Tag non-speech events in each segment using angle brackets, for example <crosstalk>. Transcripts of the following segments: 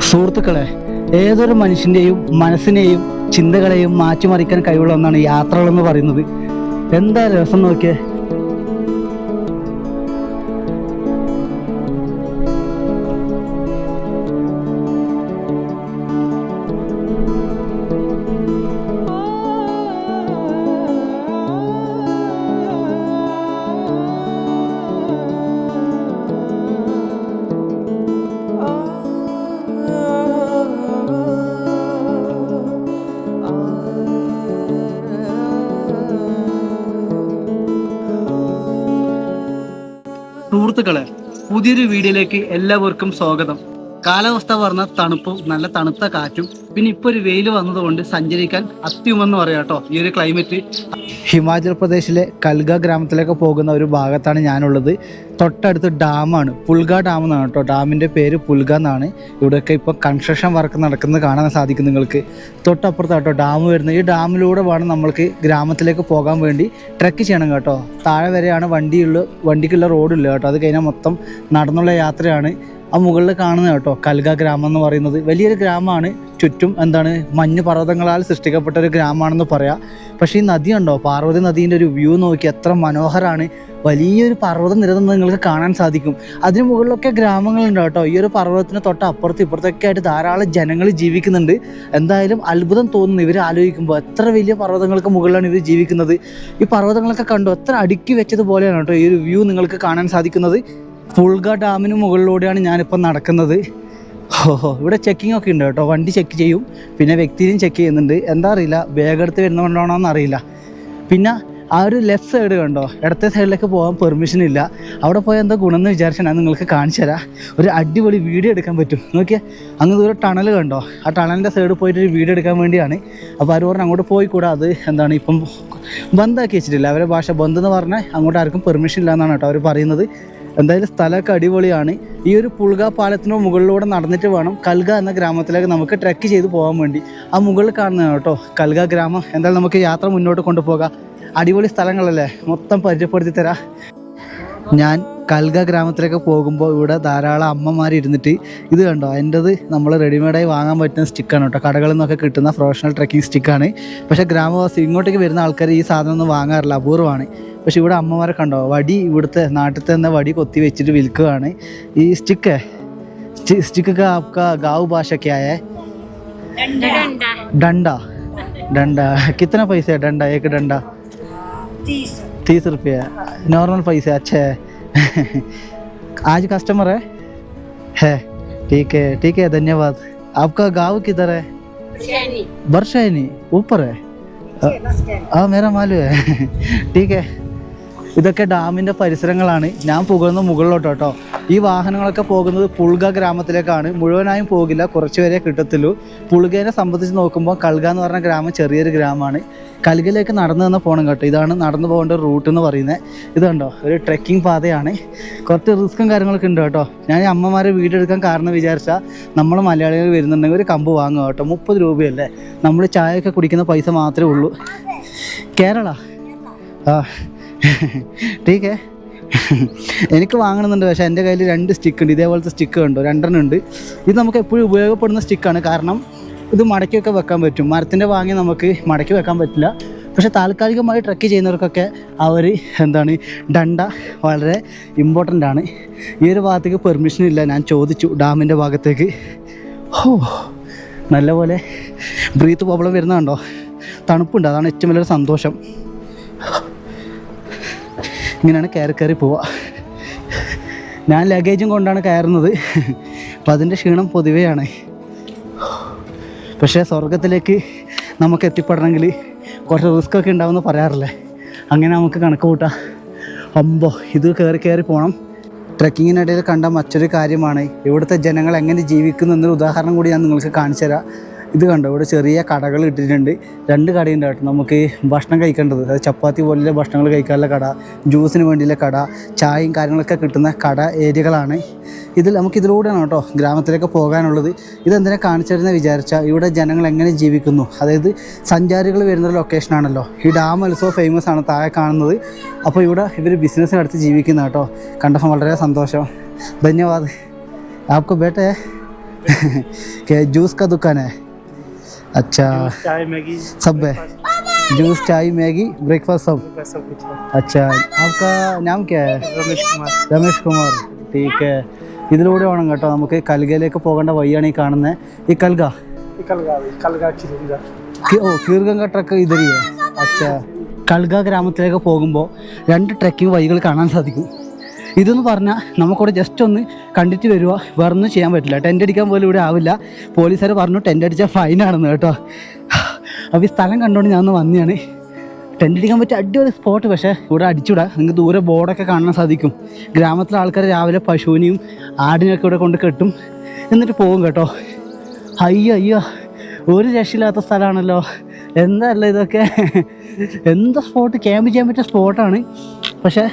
സുഹൃത്തുക്കളെ ഏതൊരു മനുഷ്യന്റെയും മനസ്സിനെയും ചിന്തകളെയും മാറ്റിമറിക്കാൻ കഴിവുള്ള ഒന്നാണ് യാത്രകളെന്ന് പറയുന്നത്. എന്താ രസം നോക്കിയേ പുതിയൊരു വീഡിയോയിലേക്ക് എല്ലാവർക്കും സ്വാഗതം. കാലാവസ്ഥ പറഞ്ഞ തണുപ്പും നല്ല തണുത്ത കാറ്റും. പിന്നെ ഇപ്പൊ ഒരു വെയിൽ വന്നതുകൊണ്ട് സഞ്ചരിക്കാൻ അത്യുമെന്ന് പറയാം കേട്ടോ ഈ ഒരു ക്ലൈമറ്റ് ഹിമാചൽ പ്രദേശിലെ കൽഗ ഗ്രാമത്തിലേക്ക് പോകുന്ന ഒരു ഭാഗത്താണ് ഞാനുള്ളത്. തൊട്ടടുത്ത് ഡാമാണ്. പുൽഗ ഡാം എന്നാണ് കേട്ടോ. ഡാമിന്റെ പേര് പുൽഗ എന്നാണ്. ഇവിടെയൊക്കെ ഇപ്പോൾ കൺസ്ട്രക്ഷൻ വർക്ക് നടക്കുന്നത് കാണാൻ സാധിക്കും നിങ്ങൾക്ക്. തൊട്ടപ്പുറത്താണ് കേട്ടോ ഡാം വരുന്നത്. ഈ ഡാമിലൂടെ വേണം നമ്മൾക്ക് ഗ്രാമത്തിലേക്ക് പോകാൻ വേണ്ടി ട്രക്ക് ചെയ്യണം കേട്ടോ. താഴെ വരെയാണ് വണ്ടിയുള്ള വണ്ടിക്കുള്ള റോഡില്ല കേട്ടോ. അത് കഴിഞ്ഞാൽ മൊത്തം നടന്നുള്ള യാത്രയാണ്. ആ മുകളിൽ കാണുന്ന കേട്ടോ കൽഗ ഗ്രാമം എന്ന് പറയുന്നത്. വലിയൊരു ഗ്രാമമാണ്. ചുറ്റും എന്താണ് മഞ്ഞ് പർവതങ്ങളാൽ സൃഷ്ടിക്കപ്പെട്ട ഒരു ഗ്രാമമാണെന്ന് പറയാം. പക്ഷേ ഈ നദി ഉണ്ടോ പാർവതി നദീന്റെ ഒരു വ്യൂ നോക്കി എത്ര മനോഹരമാണ് വലിയൊരു പർവത നിര നിങ്ങൾക്ക് കാണാൻ സാധിക്കും. അതിന് മുകളിലൊക്കെ ഗ്രാമങ്ങളുണ്ട് കേട്ടോ. ഈ ഒരു പർവതത്തിന് തൊട്ട് അപ്പുറത്ത് ഇപ്പുറത്തൊക്കെ ആയിട്ട് ധാരാളം ജനങ്ങൾ ജീവിക്കുന്നുണ്ട്. എന്തായാലും അത്ഭുതം തോന്നുന്നു ഇവർ ആലോചിക്കുമ്പോൾ. എത്ര വലിയ പർവതങ്ങൾക്ക് മുകളിലാണ് ഇവർ ജീവിക്കുന്നത്. ഈ പർവതങ്ങളൊക്കെ കണ്ടു എത്ര അടുക്കി വെച്ചതുപോലെയാണ് കേട്ടോ ഈ ഒരു വ്യൂ നിങ്ങൾക്ക് കാണാൻ സാധിക്കുന്നത്. ഫുൾഗ ഡാമിന് മുകളിലൂടെയാണ് ഞാനിപ്പോൾ നടക്കുന്നത്. ഓ ഇവിടെ ചെക്കിംഗ് ഒക്കെ ഉണ്ട് കേട്ടോ. വണ്ടി ചെക്ക് ചെയ്യും. പിന്നെ വ്യക്തിയും ചെക്ക് ചെയ്യുന്നുണ്ട്. എന്താ അറിയില്ല. ബാഗ് എടുത്ത് വരുന്നതുകൊണ്ടാണോ എന്ന് അറിയില്ല. പിന്നെ ആ ഒരു ലെഫ്റ്റ് സൈഡ് കണ്ടോ? ഇടത്തെ സൈഡിലേക്ക് പോകാൻ പെർമിഷൻ ഇല്ല. അവിടെ പോയാൽ എന്താ ഗുണം എന്ന് വിചാരിച്ചാൽ ഞാൻ നിങ്ങൾക്ക് കാണിച്ചു തരാം. ഒരു അടിപൊളി വീഡിയോ എടുക്കാൻ പറ്റും. നോക്കിയാൽ അങ്ങ് ദൂരെ ടണൽ കണ്ടോ? ആ ടണലിന്റെ സൈഡിൽ പോയിട്ട് ഒരു വീഡിയോ എടുക്കാൻ വേണ്ടിയാണ്. അപ്പോൾ ആരും പറഞ്ഞാൽ അങ്ങോട്ട് പോയിക്കൂടാ. അത് എന്താണ് ഇപ്പം ബന്ധാക്കി വെച്ചിട്ടില്ല. അവരെ ഭാഷ ബന്ധം എന്ന് പറഞ്ഞാൽ അങ്ങോട്ട് ആർക്കും പെർമിഷൻ ഇല്ല എന്നാണ് കേട്ടോ അവർ പറയുന്നത്. എന്തായാലും സ്ഥലമൊക്കെ അടിപൊളിയാണ്. ഈ ഒരു പുൾഗ പാലത്തിന് മുകളിലൂടെ നടന്നിട്ട് വേണം കൽഗ എന്ന ഗ്രാമത്തിലേക്ക് നമുക്ക് ട്രെക്ക് ചെയ്ത് പോകാൻ വേണ്ടി. ആ മുകളിൽ കാണുന്നതാണ് കേട്ടോ കൽഗ ഗ്രാമം. എന്തായാലും നമുക്ക് യാത്ര മുന്നോട്ട് കൊണ്ടുപോകാം. അടിപൊളി സ്ഥലങ്ങളല്ലേ? മൊത്തം പരിചയപ്പെടുത്തി തരാം. ഞാൻ കൽഗ ഗ്രാമത്തിലേക്ക് പോകുമ്പോൾ ഇവിടെ ധാരാളം അമ്മമാർ ഇരുന്നിട്ട് ഇത് കണ്ടോ? എന്റെത് നമ്മൾ റെഡിമെയ്ഡായി വാങ്ങാൻ പറ്റുന്ന സ്റ്റിക്കാണ് കേട്ടോ. കടകളിൽ നിന്നൊക്കെ കിട്ടുന്ന പ്രൊഫഷണൽ ട്രക്കിംഗ് സ്റ്റിക്കാണ് പക്ഷേ ഗ്രാമവാസി ഇങ്ങോട്ടേക്ക് വരുന്ന ആൾക്കാർ ഈ സാധനം ഒന്നും വാങ്ങാറില്ല. അപൂർവമാണ്. പക്ഷെ ഇവിടെ അമ്മമാരെ കണ്ടോ വടി ഇവിടുത്തെ നാട്ടിൽ തന്നെ വടി കൊത്തി വെച്ചിട്ട് വിൽക്കുകയാണ് ഈ സ്റ്റിക്ക് സ്റ്റിക്ക് का आपका गाँव भाषा क्या है डंडा डंडा कितना पैसा है डंडा एक डंडा तीस तीस रुपये नॉर्मल पैसे अच्छा है आज कस्टमर है है ठीक है ठीक है धन्यवाद आपका गांव किधर है सैनी बरशैनी ऊपर है ആ മേര മാലു ടീക്ക് ഇതൊക്കെ ഡാമിന്റെ പരിസരങ്ങളാണ്. ഞാൻ പുകുന്ന മുകളിലോട്ട് കേട്ടോ. ഈ വാഹനങ്ങളൊക്കെ പോകുന്നത് പുൾഗ ഗ്രാമത്തിലേക്കാണ്. മുഴുവനായും പോകില്ല. കുറച്ച് പേരെ കിട്ടത്തുള്ളൂ. പുൾഗേനെ സംബന്ധിച്ച് നോക്കുമ്പോൾ കൽഗ എന്ന് പറഞ്ഞ ഗ്രാമം ചെറിയൊരു ഗ്രാമമാണ്. കൽഗയിലേക്ക് നടന്നു തന്നെ പോകണം കേട്ടോ. ഇതാണ് നടന്നു പോകേണ്ട റൂട്ട് എന്ന് പറയുന്നത്. ഇതുണ്ടോ ഒരു ട്രെക്കിംഗ് പാതയാണ്. കുറച്ച് റിസ്ക്കും കാര്യങ്ങളൊക്കെ ഉണ്ട് കേട്ടോ. ഞാൻ അമ്മമാരെ വീടെടുക്കാൻ കാരണം വിചാരിച്ചാൽ നമ്മൾ മലയാളികൾ വരുന്നുണ്ടെങ്കിൽ ഒരു കമ്പ് വാങ്ങുക കേട്ടോ. മുപ്പത് രൂപയല്ലേ? നമ്മൾ ചായയൊക്കെ കുടിക്കുന്ന പൈസ മാത്രമേ ഉള്ളൂ. കേരള? ആ. ടീക്കേ എനിക്ക് വാങ്ങണമെന്നുണ്ട്. പക്ഷേ എന്റെ കയ്യിൽ രണ്ട് സ്റ്റിക്ക് ഉണ്ട്. ഇതേപോലത്തെ സ്റ്റിക്ക് ഉണ്ടോ രണ്ടെണ്ണം ഉണ്ട്. ഇത് നമുക്ക് എപ്പോഴും ഉപയോഗപ്പെടുന്ന സ്റ്റിക്കാണ് കാരണം ഇത് മടക്കിയൊക്കെ വെക്കാൻ പറ്റും. മരത്തിന്റെ വാങ്ങി നമുക്ക് മടക്കി വെക്കാൻ പറ്റില്ല. പക്ഷെ താൽക്കാലികമായി ട്രക്ക് ചെയ്യുന്നവർക്കൊക്കെ അവർ എന്താണ് ഡണ്ട വളരെ ഇമ്പോർട്ടന്റ് ആണ്. ഈ ഒരു ഭാഗത്തേക്ക് പെർമിഷൻ ഇല്ല. ഞാൻ ചോദിച്ചു ഡാമിന്റെ ഭാഗത്തേക്ക്. ഹോ നല്ലപോലെ ബ്രീത്ത് പ്രോബ്ലം വരുന്നതുണ്ടോ തണുപ്പുണ്ട്. അതാണ് ഏറ്റവും വലിയൊരു സന്തോഷം. ഇങ്ങനെയാണ് കയറി കയറി പോവുക. ഞാൻ ലഗേജും കൊണ്ടാണ് കയറുന്നത്. അപ്പം അതിന്റെ ക്ഷീണം പൊതുവെയാണ്. പക്ഷേ സ്വർഗത്തിലേക്ക് നമുക്ക് എത്തിപ്പെടണമെങ്കിൽ കുറച്ച് റിസ്ക് ഒക്കെ ഉണ്ടാവുമെന്ന് പറയാറില്ലേ? അങ്ങനെ നമുക്ക് കണക്ക് കൂട്ടാം. അമ്പോ ഇത് കയറി കയറി പോകണം ട്രക്കിങ്ങിനിടയിൽ കണ്ട മറ്റൊരു കാര്യമാണ് ഇവിടുത്തെ ജനങ്ങൾ എങ്ങനെ ജീവിക്കുന്നു എന്നൊരു ഉദാഹരണം കൂടി ഞാൻ നിങ്ങൾക്ക് കാണിച്ചു തരാം ഇത് കണ്ടോ? ഇവിടെ ചെറിയ കടകൾ ഇട്ടിട്ടുണ്ട്. രണ്ട് കടയുണ്ട് കേട്ടോ. നമുക്ക് ഭക്ഷണം കഴിക്കേണ്ടത്. അതായത് ചപ്പാത്തി പോലുള്ള ഭക്ഷണങ്ങൾ കഴിക്കാനുള്ള കട ജ്യൂസിന് വേണ്ടിയുള്ള കട ചായയും കാര്യങ്ങളൊക്കെ കിട്ടുന്ന കട ഏരിയകളാണ്. ഇതിൽ നമുക്കിതിലൂടെയാണ് കേട്ടോ ഗ്രാമത്തിലേക്ക് പോകാനുള്ളത്. ഇതെന്തിനാ കാണിച്ചിരുന്ന വിചാരിച്ചാൽ ഇവിടെ ജനങ്ങൾ എങ്ങനെ ജീവിക്കുന്നു? അതായത് സഞ്ചാരികൾ വരുന്ന ലൊക്കേഷനാണല്ലോ ഈ ഡാം ഉത്സവം ഫേമസ് ആണ് താഴെ കാണുന്നത്. അപ്പോൾ ഇവിടെ ഇവർ ബിസിനസ്സിനടുത്ത് ജീവിക്കുന്ന കേട്ടോ. കണ്ടപ്പം വളരെ സന്തോഷം. ധന്യവാദ്. ആപ്പ് ബേട്ടേ. ജ്യൂസ് <laughs> കാ ദുക്കാനേ? अच्छा चाय मैगी सब है जूस चाय मैगी ब्रेकफास्ट सब का सब कुछ है अच्छा आपका नाम क्या है रमेश कुमार രമേഷ് കുമാർ ടീക്ക് ഇതിലൂടെ വേണം കേട്ടോ നമുക്ക് കൽഗയിലേക്ക് പോകേണ്ട വഴിയാണ് ഈ കാണുന്നത് ഈ കൽഗ ये कलगा कलगा खिलूंगा കി- ഓ കീർഗംഗ ട്രക്ക് ഇതറിയേ അച്ഛാ കൽഗ ഗ്രാമത്തിലേക്ക് പോകുമ്പോൾ രണ്ട് ട്രക്കിംഗ് വഴികൾ കാണാൻ സാധിക്കും ഇതെന്ന് പറഞ്ഞാൽ നമുക്കവിടെ ജസ്റ്റ് ഒന്ന് കണ്ടിട്ട് വരിക വേറെ ഒന്നും ചെയ്യാൻ പറ്റില്ല. ടെന്റ് അടിക്കാൻ പോലും ഇവിടെ ആവില്ല. പോലീസുകാർ പറഞ്ഞു ടെന്റ് അടിച്ചാൽ ഫൈനാണെന്ന് കേട്ടോ. അപ്പോൾ ഈ സ്ഥലം കണ്ടുകൊണ്ട് ഞാൻ ഒന്ന് വന്നതാണ് ടെന്റ് അടിക്കാൻ പറ്റിയ അടിപൊളി സ്പോട്ട് പക്ഷേ ഇവിടെ അടിച്ചുവിടാം നിങ്ങൾക്ക് ദൂരെ ബോർഡൊക്കെ കാണാൻ സാധിക്കും. ഗ്രാമത്തിലെ ആൾക്കാർ രാവിലെ പശുവിനെയും ആടിനെയൊക്കെ ഇവിടെ കൊണ്ട് കെട്ടും. എന്നിട്ട് പോകും കേട്ടോ. അയ്യോ അയ്യോ. ഒരു രക്ഷയില്ലാത്ത സ്ഥലമാണല്ലോ. എന്തല്ല ഇതൊക്കെ? <laughs> എന്താ സ്പോട്ട് ക്യാമ്പ് ചെയ്യാൻ പറ്റിയ സ്പോട്ടാണ് പക്ഷേ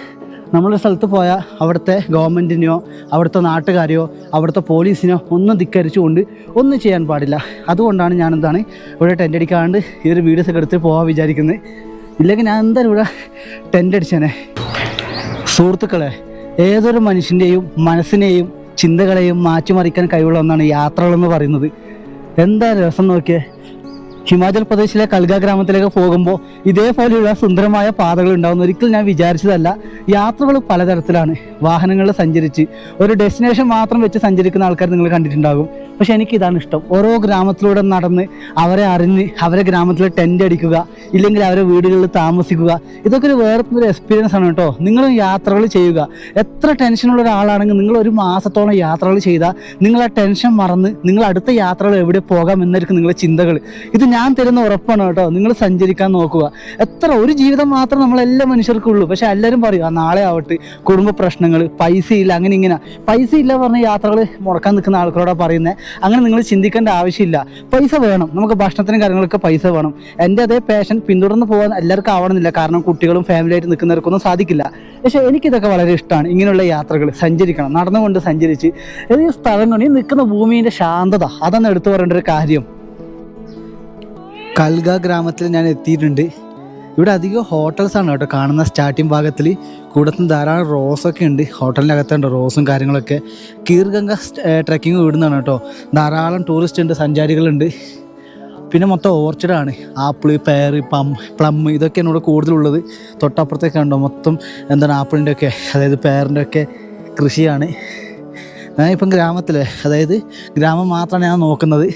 നമ്മളൊരു സ്ഥലത്ത് പോയാൽ അവിടുത്തെ ഗവൺമെന്റിനെയോ അവിടുത്തെ നാട്ടുകാരെയോ അവിടുത്തെ പോലീസിനെയോ ഒന്നും ധിക്കരിച്ചുകൊണ്ട് ഒന്നും ചെയ്യാൻ പാടില്ല. അതുകൊണ്ടാണ് ഞാൻ എന്താണ് ഇവിടെ ടെന്റ് അടിക്കാണ്ട് ഈ ഒരു വീഡിയോസ് ഒക്കെ എടുത്ത് പോകാൻ വിചാരിക്കുന്നത് ഇല്ലെങ്കിൽ ഞാൻ എന്തായാലും ഇവിടെ ടെന്റ് അടിച്ചേനെ. സുഹൃത്തുക്കളെ ഏതൊരു മനുഷ്യന്റെയും മനസ്സിനെയും ചിന്തകളെയും മാറ്റിമറിക്കാൻ കഴിവുള്ള ഒന്നാണ് യാത്രകളെന്ന് പറയുന്നത്. എന്താ രസം നോക്കിയേ. ഹിമാചൽ പ്രദേശിലെ കൽഗ ഗ്രാമത്തിലേക്ക് പോകുമ്പോൾ ഇതേപോലെയുള്ള സുന്ദരമായ പാതകൾ ഉണ്ടാകുന്ന ഒരിക്കലും ഞാൻ വിചാരിച്ചതല്ല. യാത്രകൾ പലതരത്തിലാണ്. വാഹനങ്ങൾ സഞ്ചരിച്ച് ഒരു ഡെസ്റ്റിനേഷൻ മാത്രം വെച്ച് സഞ്ചരിക്കുന്ന ആൾക്കാർ നിങ്ങൾ കണ്ടിട്ടുണ്ടാകും. പക്ഷെ എനിക്ക് ഇതാണ് ഇഷ്ടം. ഓരോ ഗ്രാമത്തിലൂടെ നടന്ന് അവരെ അറിഞ്ഞ് അവരെ ഗ്രാമത്തിൽ ടെന്റ് അടിക്കുക ഇല്ലെങ്കിൽ അവരെ വീടുകളിൽ താമസിക്കുക. ഇതൊക്കെ ഒരു വേറെ ഒരു എക്സ്പീരിയൻസ് ആണ് കേട്ടോ. നിങ്ങൾ യാത്രകൾ ചെയ്യുക. എത്ര ടെൻഷനുള്ള ഒരാളാണെങ്കിൽ നിങ്ങൾ ഒരു മാസത്തോളം യാത്രകൾ ചെയ്താൽ നിങ്ങൾ ആ ടെൻഷൻ മറന്ന് നിങ്ങൾ അടുത്ത യാത്രകൾ എവിടെ പോകാം എന്നായിരിക്കും നിങ്ങളുടെ ചിന്തകൾ. ഇത് ഞാൻ തരുന്ന ഉറപ്പാണ് കേട്ടോ. നിങ്ങൾ സഞ്ചരിക്കാൻ നോക്കുക. എത്ര ഒരു ജീവിതം മാത്രം നമ്മളെല്ലാ മനുഷ്യർക്കുള്ളൂ. പക്ഷെ എല്ലാവരും പറയും ആ നാളെ ആവട്ടെ. കുടുംബ പ്രശ്നങ്ങൾ പൈസ ഇല്ല അങ്ങനെ ഇങ്ങനെ. പൈസ ഇല്ല പറഞ്ഞ യാത്രകൾ മുടക്കാൻ നിൽക്കുന്ന ആൾക്കാരോടാണ് പറയുന്നത് അങ്ങനെ നിങ്ങൾ ചിന്തിക്കേണ്ട ആവശ്യമില്ല. പൈസ വേണം. നമുക്ക് ഭക്ഷണത്തിനും കാര്യങ്ങളൊക്കെ പൈസ വേണം. എന്റെ അതേ പാഷൻ പിന്തുടർന്ന് പോകാൻ എല്ലാവർക്കും ആവണമെന്നില്ല. കാരണം കുട്ടികളും ഫാമിലിയായിട്ട് നിൽക്കുന്നവർക്കൊന്നും സാധിക്കില്ല. പക്ഷേ എനിക്കിതൊക്കെ വളരെ ഇഷ്ടമാണ്. ഇങ്ങനെയുള്ള യാത്രകൾ സഞ്ചരിക്കണം. നടന്നുകൊണ്ട് സഞ്ചരിച്ച് ഈ സ്ഥലം ഈ നിൽക്കുന്ന ഭൂമിന്റെ ശാന്തത അതാണ് എടുത്തു പറയേണ്ട ഒരു കാര്യം. കൽഗ ഗ്രാമത്തിൽ ഞാൻ എത്തിയിട്ടുണ്ട്. ഇവിടെ അധികം ഹോട്ടൽസ് ആണ് കേട്ടോ കാണുന്ന സ്റ്റാർട്ടിംഗ് ഭാഗത്തിൽ. കൂടത്തും ധാരാളം റോസൊക്കെ ഉണ്ട്. ഹോട്ടലിന്റെ അകത്തുണ്ട് റോസും കാര്യങ്ങളൊക്കെ. കീർഗംഗ ട്രക്കിംഗ് വിടുന്നതാണ് കേട്ടോ. ധാരാളം ടൂറിസ്റ്റ് ഉണ്ട് സഞ്ചാരികളുണ്ട്. പിന്നെ മൊത്തം ഓർച്ചിഡാണ് ആപ്പിൾ പേര് പം പ്ലം ഇതൊക്കെയാണ് ഇവിടെ കൂടുതലുള്ളത്. തൊട്ടപ്പുറത്തേക്ക് ഉണ്ടോ മൊത്തം എന്താണ് ആപ്പിളിന്റെ ഒക്കെ അതായത് പേറിന്റെ ഒക്കെ കൃഷിയാണ്. ഞാനിപ്പം ഗ്രാമത്തിലെ അതായത് ഗ്രാമം മാത്രമാണ് ഞാൻ നോക്കുന്നത്.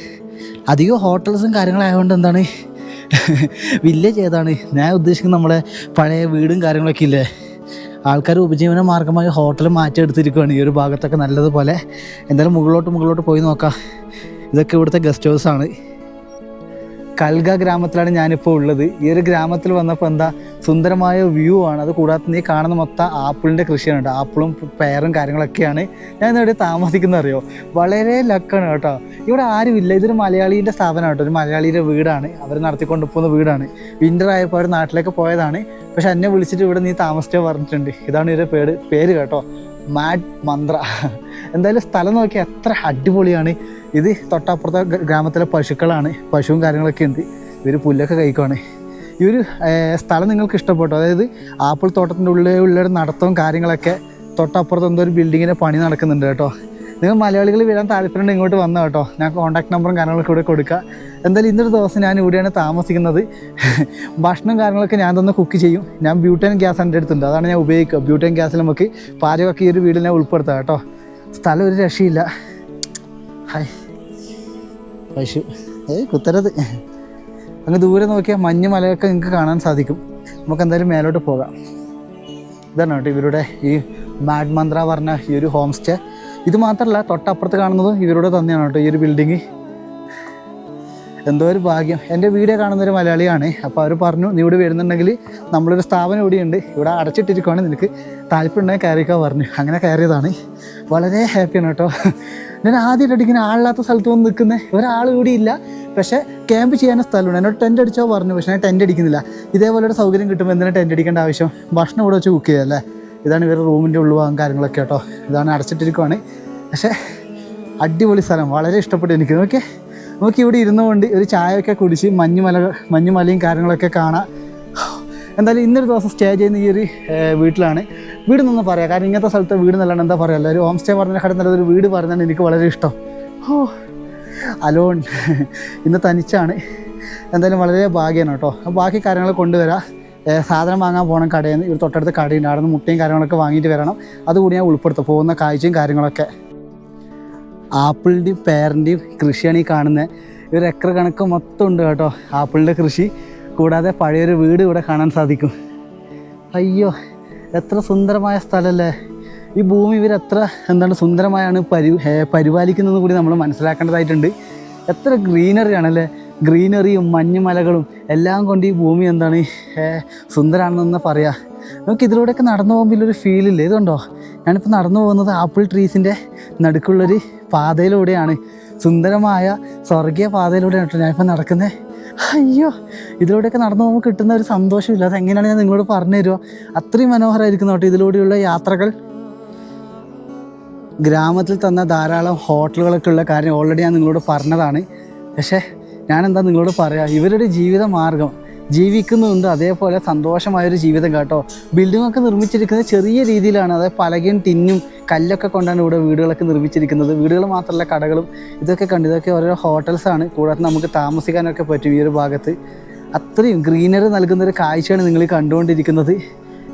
അധികം ഹോട്ടൽസും കാര്യങ്ങളായതുകൊണ്ട് എന്താണ് വില്ലേജ് ഏതാണ്? ഞാൻ ഉദ്ദേശിക്കുന്നത് നമ്മളെ പഴയ വീടും കാര്യങ്ങളൊക്കെ ഇല്ലേ? ആൾക്കാർ ഉപജീവന മാർഗമായി ഹോട്ടൽ മാറ്റിയെടുത്തിരിക്കുകയാണ് ഈ ഒരു ഭാഗത്തൊക്കെ നല്ലതുപോലെ. എന്തായാലും മുകളിലോട്ട് മുകളിലോട്ട് പോയി നോക്കാം. ഇതൊക്കെ ഇവിടുത്തെ ഗസ്റ്റ് ഹൗസാണ്. കൽഗ ഗ്രാമത്തിലാണ് ഞാനിപ്പോൾ ഉള്ളത്. ഈ ഒരു ഗ്രാമത്തിൽ വന്നപ്പോൾ എന്താ സുന്ദരമായ വ്യൂ ആണ്. അത് കൂടാതെ നീ കാണുന്ന മൊത്തം ആപ്പിളിന്റെ കൃഷിയാണ് ആപ്പിളും പേരും കാര്യങ്ങളൊക്കെയാണ് ഞാൻ ഇവിടെ താമസിക്കുന്നത് അറിയോ? വളരെ ലക്കാണ് കേട്ടോ. ഇവിടെ ആരുമില്ല. ഇതൊരു മലയാളീന്റെ സ്ഥാപനം കേട്ടോ. ഒരു മലയാളിയുടെ വീടാണ്. അവർ നടത്തിക്കൊണ്ട് പോകുന്ന വീടാണ്. വിന്റർ ആയപ്പോൾ അവർ നാട്ടിലേക്ക് പോയതാണ്. പക്ഷെ എന്നെ വിളിച്ചിട്ട് ഇവിടെ നീ താമസിച്ചോ പറഞ്ഞിട്ടുണ്ട്. ഇതാണ് ഇവരുടെ പേര്. പേര് കേട്ടോ. Mad Mantra. എന്തായാലും സ്ഥലം നോക്കി എത്ര അടിപൊളിയാണ്. ഇത് തൊട്ടപ്പുറത്തെ ഗ്രാമത്തിലെ പശുക്കളാണ്. പശുവും കാര്യങ്ങളൊക്കെ ഉണ്ട്. ഇവർ പുല്ലൊക്കെ കഴിക്കുവാണ്. ഈ ഒരു സ്ഥലം നിങ്ങൾക്ക് ഇഷ്ടപ്പെട്ടു. അതായത് ആപ്പിൾ തോട്ടത്തിന്റെ ഉള്ളിൽ ഉള്ളൊരു നടത്തവും കാര്യങ്ങളൊക്കെ തൊട്ടപ്പുറത്ത് എന്തോ ഒരു ബിൽഡിങ്ങിന്റെ പണി നടക്കുന്നുണ്ട് കേട്ടോ. നിങ്ങൾ മലയാളികൾ വരാൻ താല്പര്യമുണ്ട് ഇങ്ങോട്ട് വന്നോ കേട്ടോ. ഞാൻ കോൺടാക്ട് നമ്പറും കാര്യങ്ങളൊക്കെ ഇവിടെ കൊടുക്കുക എന്തായാലും ഇന്നൊരു ദിവസം ഞാൻ ഇവിടെയാണ് താമസിക്കുന്നത്. ഭക്ഷണം കാര്യങ്ങളൊക്കെ ഞാൻ തന്നെ കുക്ക് ചെയ്യും. ഞാൻ ബ്യൂട്ടൻ ഗ്യാസ് എന്റെ അടുത്തുണ്ട്. അതാണ് ഞാൻ ഉപയോഗിക്കുക. ബ്യൂട്ടൻ ഗ്യാസിൽ നമുക്ക് പാചകമൊക്കെ ഈ ഒരു വീടിനെ ഉൾപ്പെടുത്തുക ഉൾപ്പെടുത്താം കേട്ടോ. സ്ഥലം ഒരു രക്ഷയില്ല. ഹായ്. പശു. ഏയ് കുത്തരത്. അങ്ങ് ദൂരെ നോക്കിയാൽ മഞ്ഞ് മലയൊക്കെ നിങ്ങൾക്ക് കാണാൻ സാധിക്കും. നമുക്ക് എന്തായാലും മേലോട്ട് പോകാം. ഇതാണ് കേട്ടോ ഇവരുടെ ഈ മാഡ് മന്ത്ര പറഞ്ഞ ഈ ഒരു ഹോം സ്റ്റേ ഇത് മാത്രമല്ല തൊട്ടപ്പുറത്ത് കാണുന്നത് ഇവരുടെ തന്നെയാണ് കേട്ടോ ഈ ഒരു ബിൽഡിങ് എന്തോ ഒരു ഭാഗ്യം. എന്റെ വീഡിയോ കാണുന്നൊരു മലയാളിയാണ്. അപ്പോൾ അവർ പറഞ്ഞു നീ ഇവിടെ വരുന്നുണ്ടെങ്കിൽ നമ്മളൊരു സ്ഥാപനം ഇവിടെയുണ്ട്. ഇവിടെ അടച്ചിട്ടിരിക്കുവാണ് നിനക്ക്. താല്പര്യം ഉണ്ടെങ്കിൽ കയറിക്കാൻ പറഞ്ഞു. അങ്ങനെ കയറിയതാണ്. വളരെ ഹാപ്പിയാണ് കേട്ടോ. ഞാൻ ആദ്യമായിട്ട് ഇങ്ങനെ ആളില്ലാത്ത സ്ഥലത്ത് വന്ന് നിൽക്കുന്നത് ഒരാൾ കൂടി ഇല്ല. പക്ഷേ ക്യാമ്പ് ചെയ്യാനും സ്ഥലമുണ്ട്. എന്നോട് ടെന്റ് അടിച്ചോ പറഞ്ഞു. പക്ഷേ ഞാൻ ടെന്റ് അടിക്കുന്നില്ല. ഇതേപോലെ ഒരു സൗകര്യം കിട്ടുമ്പോൾ എന്തിനാണ് ടെന്റ് അടിക്കേണ്ട ആവശ്യം? ഭക്ഷണം ഇവിടെ വെച്ച് കുക്ക് ചെയ്യുക അല്ലേ ഇതാണ് ഇവരുടെ റൂമിന്റെ ഉള്ളുവാകും കാര്യങ്ങളൊക്കെ കേട്ടോ. ഇതാണ് അടച്ചിട്ടിരിക്കുവാണ്. പക്ഷേ അടിപൊളി സ്ഥലം. വളരെ ഇഷ്ടപ്പെട്ടു എനിക്ക് ഓക്കെ നമുക്ക് ഇവിടെ ഇരുന്നുകൊണ്ട് ഒരു ചായയൊക്കെ കുടിച്ച് മഞ്ഞുമല മഞ്ഞുമലയും കാര്യങ്ങളൊക്കെ കാണാം. എന്തായാലും ഇന്നൊരു ദിവസം സ്റ്റേ ചെയ്യുന്ന ഈ ഒരു വീട്ടിലാണ്. വീട് നിന്ന് പറയാം. കാരണം ഇങ്ങനത്തെ സ്ഥലത്തെ വീട് നല്ലതാണ് എന്താ പറയുക ഒരു ഹോം സ്റ്റേ പറഞ്ഞതിനെക്കാട്ടും നല്ലൊരു വീട് പറയുന്നതാണ് എനിക്ക് വളരെ ഇഷ്ടം. ഓ അലോൺ ഇന്ന് തനിച്ചാണ്. എന്തായാലും വളരെ ഭാഗ്യമാണ് കേട്ടോ. ബാക്കി കാര്യങ്ങൾ കൊണ്ടുവരാം. സാധനം വാങ്ങാൻ പോകണം കടയിൽ നിന്ന് ഇവിടെ തൊട്ടടുത്ത് കടയുണ്ട്. അവിടെ നിന്ന് മുട്ടയും കാര്യങ്ങളൊക്കെ വാങ്ങിയിട്ട് വരണം. അതുകൂടി ഞാൻ ഉൾപ്പെടുത്തും. പോകുന്ന കാഴ്ചയും കാര്യങ്ങളൊക്കെ. ആപ്പിളിന്റെയും പേരന്റെയും കൃഷിയാണ് ഈ കാണുന്നത് ഒരു ഏക്കർ കണക്ക് മൊത്തം ഉണ്ട് കേട്ടോ. ആപ്പിളിന്റെ കൃഷി. കൂടാതെ പഴയൊരു വീട് ഇവിടെ കാണാൻ സാധിക്കും. അയ്യോ എത്ര സുന്ദരമായ സ്ഥലമല്ലേ ഈ ഭൂമി ഇവരെത്ര എന്താണ് സുന്ദരമായാണ് പരി പരിപാലിക്കുന്നതെന്ന് കൂടി നമ്മൾ മനസ്സിലാക്കേണ്ടതായിട്ടുണ്ട്. എത്ര ഗ്രീനറി ആണല്ലേ ഗ്രീനറിയും മഞ്ഞുമലകളും എല്ലാം കൊണ്ട് ഈ ഭൂമി എന്താണ് സുന്ദരമാണെന്ന് പറയാം. നമുക്ക് ഇതിലൂടെയൊക്കെ നടന്നു പോകുമ്പോൾ ഒരു ഇല്ലേ? ഇതുണ്ടോ? ഞാനിപ്പോൾ നടന്നു പോകുന്നത് ആപ്പിൾ ട്രീസിന്റെ നടുക്കുള്ളൊരു പാതയിലൂടെയാണ്. സുന്ദരമായ സ്വർഗീയ പാതയിലൂടെ കേട്ടോ ഞാനിപ്പോൾ നടക്കുന്നത് അയ്യോ ഇതിലൂടെയൊക്കെ നടന്നു പോകുമ്പോൾ കിട്ടുന്ന ഒരു സന്തോഷമില്ല. അതെങ്ങനെയാണ് ഞാൻ നിങ്ങളോട് പറഞ്ഞു തരുമോ അത്രയും മനോഹരമായിരിക്കുന്നു കേട്ടോ ഇതിലൂടെയുള്ള യാത്രകൾ. ഗ്രാമത്തിൽ തന്ന ധാരാളം ഹോട്ടലുകളൊക്കെ ഉള്ള കാര്യം ഓൾറെഡി ഞാൻ നിങ്ങളോട് പറഞ്ഞതാണ്. പക്ഷേ ഞാനെന്താ നിങ്ങളോട് പറയാം? ഇവരുടെ ജീവിത മാർഗം ജീവിക്കുന്നുണ്ട്. അതേപോലെ സന്തോഷമായൊരു ജീവിതം കേട്ടോ. ബിൽഡിങ്ങൊക്കെ നിർമ്മിച്ചിരിക്കുന്നത് ചെറിയ രീതിയിലാണ്. അതായത് പലകയും ടിന്നും കല്ലൊക്കെ കൊണ്ടാണ് ഇവിടെ വീടുകളൊക്കെ നിർമ്മിച്ചിരിക്കുന്നത്. വീടുകൾ മാത്രമല്ല കടകളും ഇതൊക്കെ കണ്ട് ഇതൊക്കെ ഓരോ ഹോട്ടൽസാണ് കൂടാതെ നമുക്ക് താമസിക്കാനൊക്കെ പറ്റും ഈ ഒരു ഭാഗത്ത്. അത്രയും ഗ്രീനറി നൽകുന്നൊരു കാഴ്ചയാണ് നിങ്ങൾ കണ്ടുകൊണ്ടിരിക്കുന്നത്.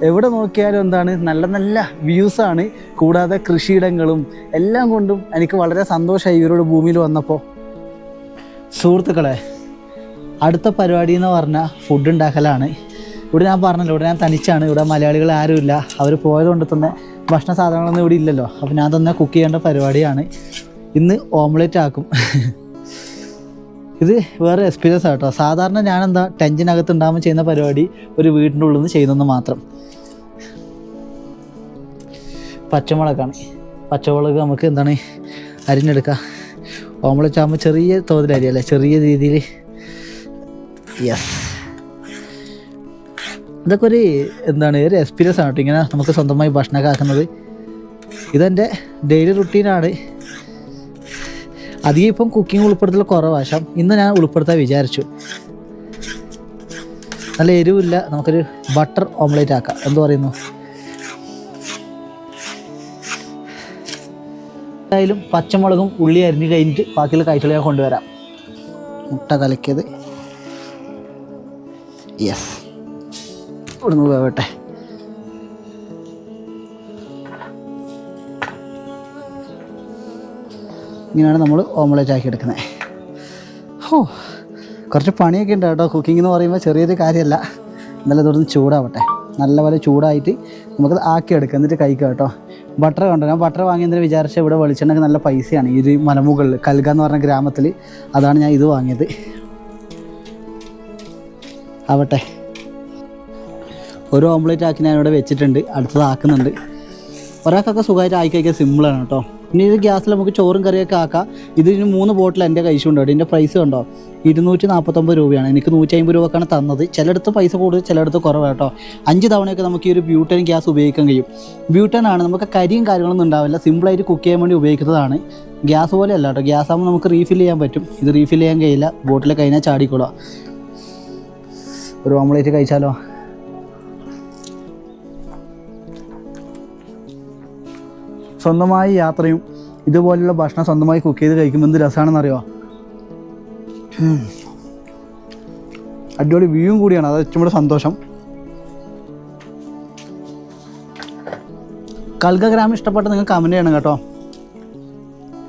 എവിടെ നോക്കിയാലും എന്താണ് നല്ല നല്ല വ്യൂസാണ് കൂടാതെ കൃഷിയിടങ്ങളും എല്ലാം കൊണ്ടും എനിക്ക് വളരെ സന്തോഷമായി ഇവരുടെ ഭൂമിയിൽ വന്നപ്പോൾ. സുഹൃത്തുക്കളെ അടുത്ത പരിപാടി എന്ന് പറഞ്ഞാൽ ഫുഡ് ഉണ്ടാക്കലാണ്. ഇവിടെ ഞാൻ പറഞ്ഞല്ലോ ഇവിടെ ഞാൻ തനിച്ചാണ് ഇവിടെ മലയാളികൾ ആരുമില്ല. അവർ പോയതുകൊണ്ട് തന്നെ ഭക്ഷണ സാധനങ്ങളൊന്നും ഇവിടെ ഇല്ലല്ലോ. അപ്പോൾ ഞാൻ തന്നെ കുക്ക് ചെയ്യേണ്ട പരിപാടിയാണ്. ഇന്ന് ഓംലെറ്റ് ആക്കും. ഇത് വേറെ എക്സ്പീരിയൻസ് ആട്ടോ. സാധാരണ ഞാനെന്താ ടെൻഷനകത്ത് ഉണ്ടാകുമ്പോൾ ചെയ്യുന്ന പരിപാടി ഒരു വീടിന്റെ ഉള്ളിൽ നിന്ന് ചെയ്യുന്നെന്ന് മാത്രം. പച്ചമുളകാണ്. പച്ചമുളക് നമുക്ക് എന്താണ്? അരിഞ്ഞെടുക്കാം. ഓംലെറ്റ് ആകുമ്പോൾ ചെറിയ തോതിൽ അരിയല്ലേ ചെറിയ രീതിയിൽ യെസ് ഇതൊക്കെ ഒരു എന്താണ് ഒരു എക്സ്പീരിയൻസ് ആണ് കേട്ടോ. ഇങ്ങനെ നമുക്ക് സ്വന്തമായി ഭക്ഷണമൊക്കെ ആക്കുന്നത്. ഇതെന്റെ ഡെയിലി റുട്ടീനാണ് അധികം ഇപ്പം കുക്കിംഗ് ഉൾപ്പെടുത്തൽ കുറവാശം ഇന്ന് ഞാൻ ഉൾപ്പെടുത്താൻ വിചാരിച്ചു. നല്ല എരിവില്ല. നമുക്കൊരു ബട്ടർ ഓംലേറ്റ് ആക്കാം. എന്ത് പറയുന്നു? എന്തായാലും പച്ചമുളകും ഉള്ളി അരിഞ്ഞ് കഴിഞ്ഞിട്ട് ബാക്കിയുള്ള കാഴ്ചകൾ കൊണ്ടുവരാം. മുട്ട കലക്കിയത്. യെസ് ഇവിടുന്ന് പോവട്ടെ. ഇങ്ങനെയാണ് നമ്മൾ ഓംലേറ്റ് ആക്കി എടുക്കുന്നത് ഹോ കുറച്ച് പണിയൊക്കെ ഉണ്ട് കേട്ടോ. കുക്കിംഗ് എന്ന് പറയുമ്പോൾ ചെറിയൊരു കാര്യമല്ല. എന്നാലും തുടർന്ന് ചൂടാവട്ടെ. നല്ലപോലെ ചൂടായിട്ട് നമുക്കത് ആക്കിയെടുക്കാം. എന്നിട്ട് കഴിക്കാം കേട്ടോ. ബട്ടർ കണ്ടോ? ഞാൻ ബട്ടർ വാങ്ങിയതിന് വിചാരിച്ച ഇവിടെ വെളിച്ചെണ്ണക്ക് നല്ല പൈസയാണ്. ഈ ഒരു മലമുകളിൽ കൽഗ എന്ന് പറഞ്ഞ ഗ്രാമത്തിൽ അതാണ് ഞാൻ ഇത് വാങ്ങിയത്. ആവട്ടെ. ഒരു ഓംപ്ലേറ്റ് ആക്കി ഞാൻ ഇവിടെ വെച്ചിട്ടുണ്ട്. അടുത്തത് ആക്കുന്നുണ്ട്. ഒരാൾക്കൊക്കെ സുഖമായിട്ട് ആക്കി കഴിക്കാൻ സിമ്പിളാണ് കേട്ടോ. ഇനി ഇത് ഗ്യാസിൽ നമുക്ക് ചോറും കറിയൊക്കെ ആക്കാം. ഇതിന് മൂന്ന് ബോട്ടിൽ എന്റെ കൈശുണ്ടോ ഇതിന്റെ പ്രൈസ് കണ്ടോ? ഇരുന്നൂറ്റി നാൽപ്പത്തൊമ്പത് രൂപയാണ്. എനിക്ക് നൂറ്റി അമ്പത് രൂപക്കാണ് തന്നത്. ചിലയിടത്ത് പൈസ കൂടുതൽ ചിലയിടത്ത് കുറവാണ് കേട്ടോ. അഞ്ച് തവണയൊക്കെ നമുക്ക് ഈ ഒരു ബ്യൂട്ടൻ ഗ്യാസ് ഉപയോഗിക്കാൻ കഴിയും. ബ്യൂട്ടൻ ആണ്. നമുക്ക് കരിയും കാര്യങ്ങളൊന്നും ഉണ്ടാവില്ല. സിമ്പിളായിട്ട് കുക്ക് ചെയ്യാൻ വേണ്ടി ഉപയോഗിക്കുന്നതാണ്. ഗ്യാസ് പോലെ അല്ല കേട്ടോ. ഗ്യാസ് ആകുമ്പോൾ നമുക്ക് റീഫിൽ ചെയ്യാൻ പറ്റും. ഇത് റീഫിൽ ചെയ്യാൻ കഴിയില്ല. ബോട്ടിൽ കഴിഞ്ഞാൽ ചാടിക്കോളാം ഒരു ഓംലേറ്റ് കഴിച്ചാലോ? സ്വന്തമായി യാത്രയും ഇതുപോലുള്ള ഭക്ഷണം സ്വന്തമായി കുക്ക് ചെയ്ത് കഴിക്കുമ്പോൾ എന്ത് രസമാണെന്നറിയോ. അടിപൊളി വ്യൂവും കൂടിയാണ്. അത് ഏറ്റവും കൂടെ സന്തോഷം. കൽഗ ഗ്രാമം ഇഷ്ടപ്പെട്ട നിങ്ങൾ കമന്റ് ചെയ്യണം കേട്ടോ.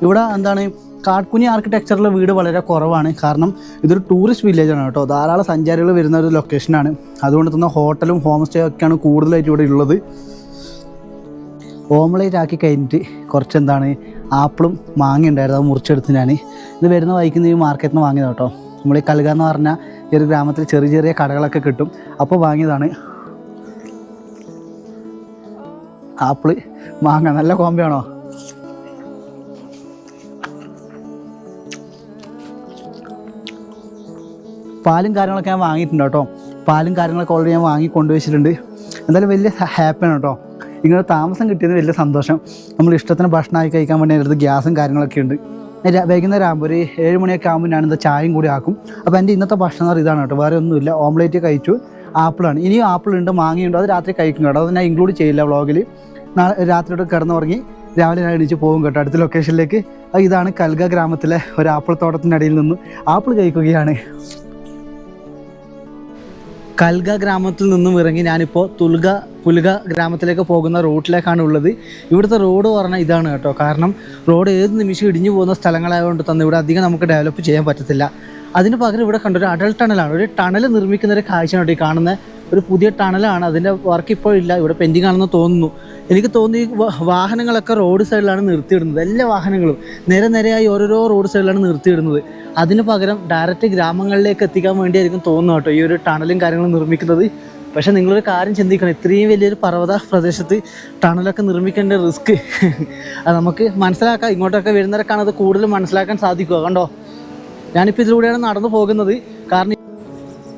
ഇവിടെ എന്താണ്? കാട്കുനി ആർക്കിടെക്ചറിലെ വീട് വളരെ കുറവാണ്. കാരണം ഇതൊരു ടൂറിസ്റ്റ് വില്ലേജാണ് കേട്ടോ. ധാരാളം സഞ്ചാരികൾ വരുന്ന ഒരു ലൊക്കേഷനാണ് അതുകൊണ്ട് തന്നെ ഹോട്ടലും ഹോം സ്റ്റേ ഒക്കെയാണ് കൂടുതലായിട്ട് ഇവിടെ ഉള്ളത്. ഓംലേറ്റ് ആക്കി കഴിഞ്ഞിട്ട് കുറച്ച് എന്താണ് ആപ്പിളും മാങ്ങ ഉണ്ടായിരുന്നു. അത് മുറിച്ചെടുത്ത് ഞാൻ ഇത് വരുന്ന വൈക്കുന്ന ഈ മാർക്കറ്റിൽ നിന്ന് വാങ്ങിയത് കേട്ടോ. നമ്മൾ ഈ കൽക എന്ന് പറഞ്ഞാൽ ഈ ഒരു ഗ്രാമത്തിൽ ചെറിയ ചെറിയ കടകളൊക്കെ കിട്ടും. അപ്പോൾ വാങ്ങിയതാണ്. ആപ്പിൾ മാങ്ങ നല്ല കോമ്പയാണോ പാലും കാര്യങ്ങളൊക്കെ ഞാൻ വാങ്ങിയിട്ടുണ്ട് കേട്ടോ. പാലും കാര്യങ്ങളൊക്കെ ഓൾറെഡി ഞാൻ വാങ്ങി കൊണ്ടുവച്ചിട്ടുണ്ട് എന്തായാലും വലിയ ഹാപ്പിയാണ് കേട്ടോ. ഇങ്ങനെ താമസം കിട്ടിയത് വലിയ സന്തോഷം. നമ്മൾ ഇഷ്ടത്തിന് ഭക്ഷണമായി കഴിക്കാൻ വേണ്ടി അതിന്റെ അടുത്ത് ഗ്യാസും കാര്യങ്ങളൊക്കെ ഉണ്ട്. വൈകുന്നേരം ആകുമ്പോൾ ഒരു ഏഴ് മണിയൊക്കെ ആകുമ്പോൾ ഞാനിത് ചായയും കൂടി ആക്കും. അപ്പോൾ എന്റെ ഇന്നത്തെ ഭക്ഷണം എന്ന് ഇതാണ് കേട്ടോ. വേറെ ഒന്നുമില്ല. ഓംലേറ്റ് കഴിച്ചു. ആപ്പിളാണ് ഇനിയും ആപ്പിൾ ഉണ്ട് മാങ്ങയുണ്ട്. അത് രാത്രി കഴിക്കും കേട്ടോ. അത് ഞാൻ ഇൻക്ലൂഡ് ചെയ്യില്ല വ്ളോഗിൽ നാളെ രാത്രിയോടെ കിടന്നുറങ്ങി രാവിലെ ഞാൻ എണീച്ച് പോകും കേട്ടോ. അടുത്ത ലൊക്കേഷനിലേക്ക് ഇതാണ് കൽഗ ഗ്രാമത്തിലെ ഒരു ആപ്പിൾ തോട്ടത്തിന്റെ ഇടയിൽ നിന്ന് ആപ്പിൾ കഴിക്കുകയാണ്. കൽഗ ഗ്രാമത്തിൽ നിന്നും ഇറങ്ങി ഞാനിപ്പോൾ തുൽഗ പുൽഗ ഗ്രാമത്തിലേക്ക് പോകുന്ന റൂട്ടിലേക്കാണ് ഉള്ളത്. ഇവിടുത്തെ റോഡ് പറഞ്ഞാൽ ഇതാണ് കേട്ടോ. കാരണം റോഡ് ഏത് നിമിഷം ഇടിഞ്ഞു പോകുന്ന സ്ഥലങ്ങളായതുകൊണ്ട് തന്നെ ഇവിടെ അധികം നമുക്ക് ഡെവലപ്പ് ചെയ്യാൻ പറ്റത്തില്ല. അതിന് പകരം ഇവിടെ കണ്ടൊരു അടൽ ടണലാണ്. ഒരു ടണൽ നിർമ്മിക്കുന്ന ഒരു കാഴ്ചയാണ് കേട്ടോ ഈ കാണുന്ന ഒരു പുതിയ ടണലാണ് അതിന്റെ വർക്ക് ഇപ്പോൾ ഇല്ല. ഇവിടെ പെൻഡിങ് ആണെന്ന് തോന്നുന്നു. എനിക്ക് തോന്നി വാഹനങ്ങളൊക്കെ റോഡ് സൈഡിലാണ് നിർത്തിയിടുന്നത്. എല്ലാ വാഹനങ്ങളും നേരെ നേരെയായി ഓരോരോ റോഡ് സൈഡിലാണ് നിർത്തിയിടുന്നത്. അതിന് പകരം ഡയറക്റ്റ് ഗ്രാമങ്ങളിലേക്ക് എത്തിക്കാൻ വേണ്ടിയായിരിക്കും തോന്നുന്നു കേട്ടോ ഈ ഒരു ടണലും കാര്യങ്ങളും നിർമ്മിക്കുന്നത്. പക്ഷേ നിങ്ങളൊരു കാര്യം ചിന്തിക്കണം. ഇത്രയും വലിയൊരു പർവത പ്രദേശത്ത് ടണലൊക്കെ നിർമ്മിക്കേണ്ട റിസ്ക് <laughs> അത് നമുക്ക് മനസ്സിലാക്കാം. ഇങ്ങോട്ടൊക്കെ വരുന്നവരൊക്കെയാണ് അത് കൂടുതൽ മനസ്സിലാക്കാൻ സാധിക്കുക കണ്ടോ? ഞാനിപ്പോൾ ഇതിലൂടെയാണ് നടന്നു പോകുന്നത്.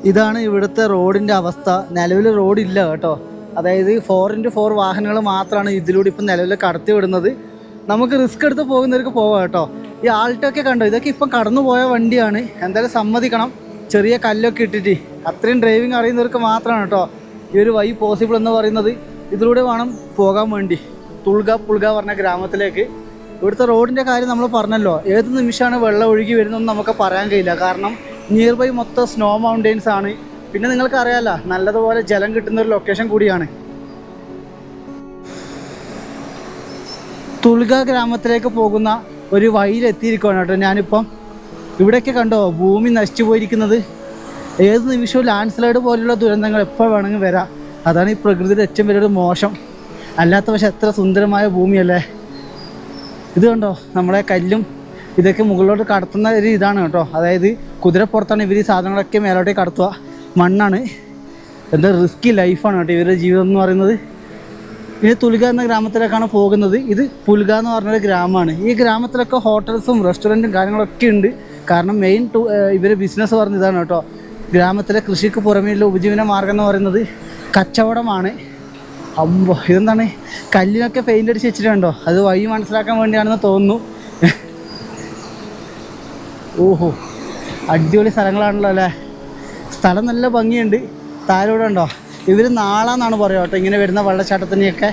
ഇതാണ് ഇവിടുത്തെ റോഡിന്റെ അവസ്ഥ. നിലവിൽ റോഡില്ല കേട്ടോ. അതായത് ഫോർ ഇന്റു ഫോർ വാഹനങ്ങൾ മാത്രമാണ് ഇതിലൂടെ ഇപ്പം നിലവിൽ കടത്തി വിടുന്നത്. നമുക്ക് റിസ്ക് എടുത്ത് പോകുന്നവർക്ക് പോവാം കേട്ടോ. ഈ ആൾട്ടൊക്കെ കണ്ടോ? ഇതൊക്കെ ഇപ്പം കടന്നു പോയ വണ്ടിയാണ്. എന്തായാലും സമ്മതിക്കണം. ചെറിയ കല്ലൊക്കെ ഇട്ടിട്ട്. അത്രയും ഡ്രൈവിംഗ് അറിയുന്നവർക്ക് മാത്രമാണ് കേട്ടോ ഈ ഒരു വൈ പോസിബിൾ എന്ന് പറയുന്നത്. ഇതിലൂടെ വേണം പോകാൻ വേണ്ടി. തുൾഗ പുൾഗ പറഞ്ഞ ഗ്രാമത്തിലേക്ക്. ഇവിടുത്തെ റോഡിന്റെ കാര്യം നമ്മൾ പറഞ്ഞല്ലോ. ഏത് നിമിഷമാണ് വെള്ളം ഒഴുകി വരുന്നതെന്ന് നമുക്ക് പറയാൻ കഴിയില്ല. കാരണം നിയർ ബൈ മൊത്തം സ്നോ മൗണ്ടെയിൻസ് ആണ്. പിന്നെ നിങ്ങൾക്ക് അറിയാലോ നല്ലതുപോലെ ജലം കിട്ടുന്ന ഒരു ലൊക്കേഷൻ കൂടിയാണ്. തുൽഗ ഗ്രാമത്തിലേക്ക് പോകുന്ന ഒരു വഴിയിലെത്തിയിരിക്കുകയാണ് കേട്ടോ ഞാനിപ്പം. ഇവിടെയൊക്കെ കണ്ടോ ഭൂമി നശിച്ചു പോയിരിക്കുന്നത്. ഏത് നിമിഷവും ലാൻഡ് സ്ലൈഡ് പോലുള്ള ദുരന്തങ്ങൾ എപ്പോൾ വേണമെങ്കിൽ വരാം. അതാണ് ഈ പ്രകൃതിയുടെ ഏറ്റവും വലിയൊരു മോശം. അല്ലാത്ത പക്ഷെ എത്ര സുന്ദരമായ ഭൂമിയല്ലേ. ഇത് കണ്ടോ നമ്മളെ കല്ലും ഇതൊക്കെ മുകളിലോട്ട് കടത്തുന്ന ഒരു ഇതാണ് കേട്ടോ. അതായത് കുതിരപ്പുറത്താണ് ഇവർ ഈ സാധനങ്ങളൊക്കെ മേലോട്ടേക്ക് കടത്തുക. മണ്ണാണ്. എന്താ റിസ്കി ലൈഫാണ് കേട്ടോ ഇവരുടെ ജീവിതം എന്ന് പറയുന്നത്. ഇനി തുൽഗ എന്ന ഗ്രാമത്തിലേക്കാണ് പോകുന്നത്. ഇത് പുൽഗ എന്ന് പറഞ്ഞൊരു ഗ്രാമമാണ്. ഈ ഗ്രാമത്തിലൊക്കെ ഹോട്ടൽസും റെസ്റ്റോറന്റും കാര്യങ്ങളൊക്കെ ഉണ്ട്. കാരണം മെയിൻ ടു ഇവർ ബിസിനസ് പറഞ്ഞ ഇതാണ് കേട്ടോ. ഗ്രാമത്തിലെ കൃഷിക്ക് പുറമേയുള്ള ഉപജീവന മാർഗം എന്ന് പറയുന്നത് കച്ചവടമാണ്. അമ്പോ ഇതെന്താണ്? കല്ലിനൊക്കെ പെയിന്റ് അടിച്ച് വെച്ചിട്ടുണ്ടോ അത് വഴി മനസ്സിലാക്കാൻ വേണ്ടിയാണെന്ന് തോന്നുന്നു. ഓഹോ അടിപൊളി സ്ഥലങ്ങളാണല്ലോ അല്ലേ? സ്ഥലം നല്ല ഭംഗിയുണ്ട്. താരോടെ ഉണ്ടോ ഇവർ നാളാന്നാണ് പറയുക കേട്ടോ ഇങ്ങനെ വരുന്ന വെള്ളച്ചാട്ടത്തിനെയൊക്കെ.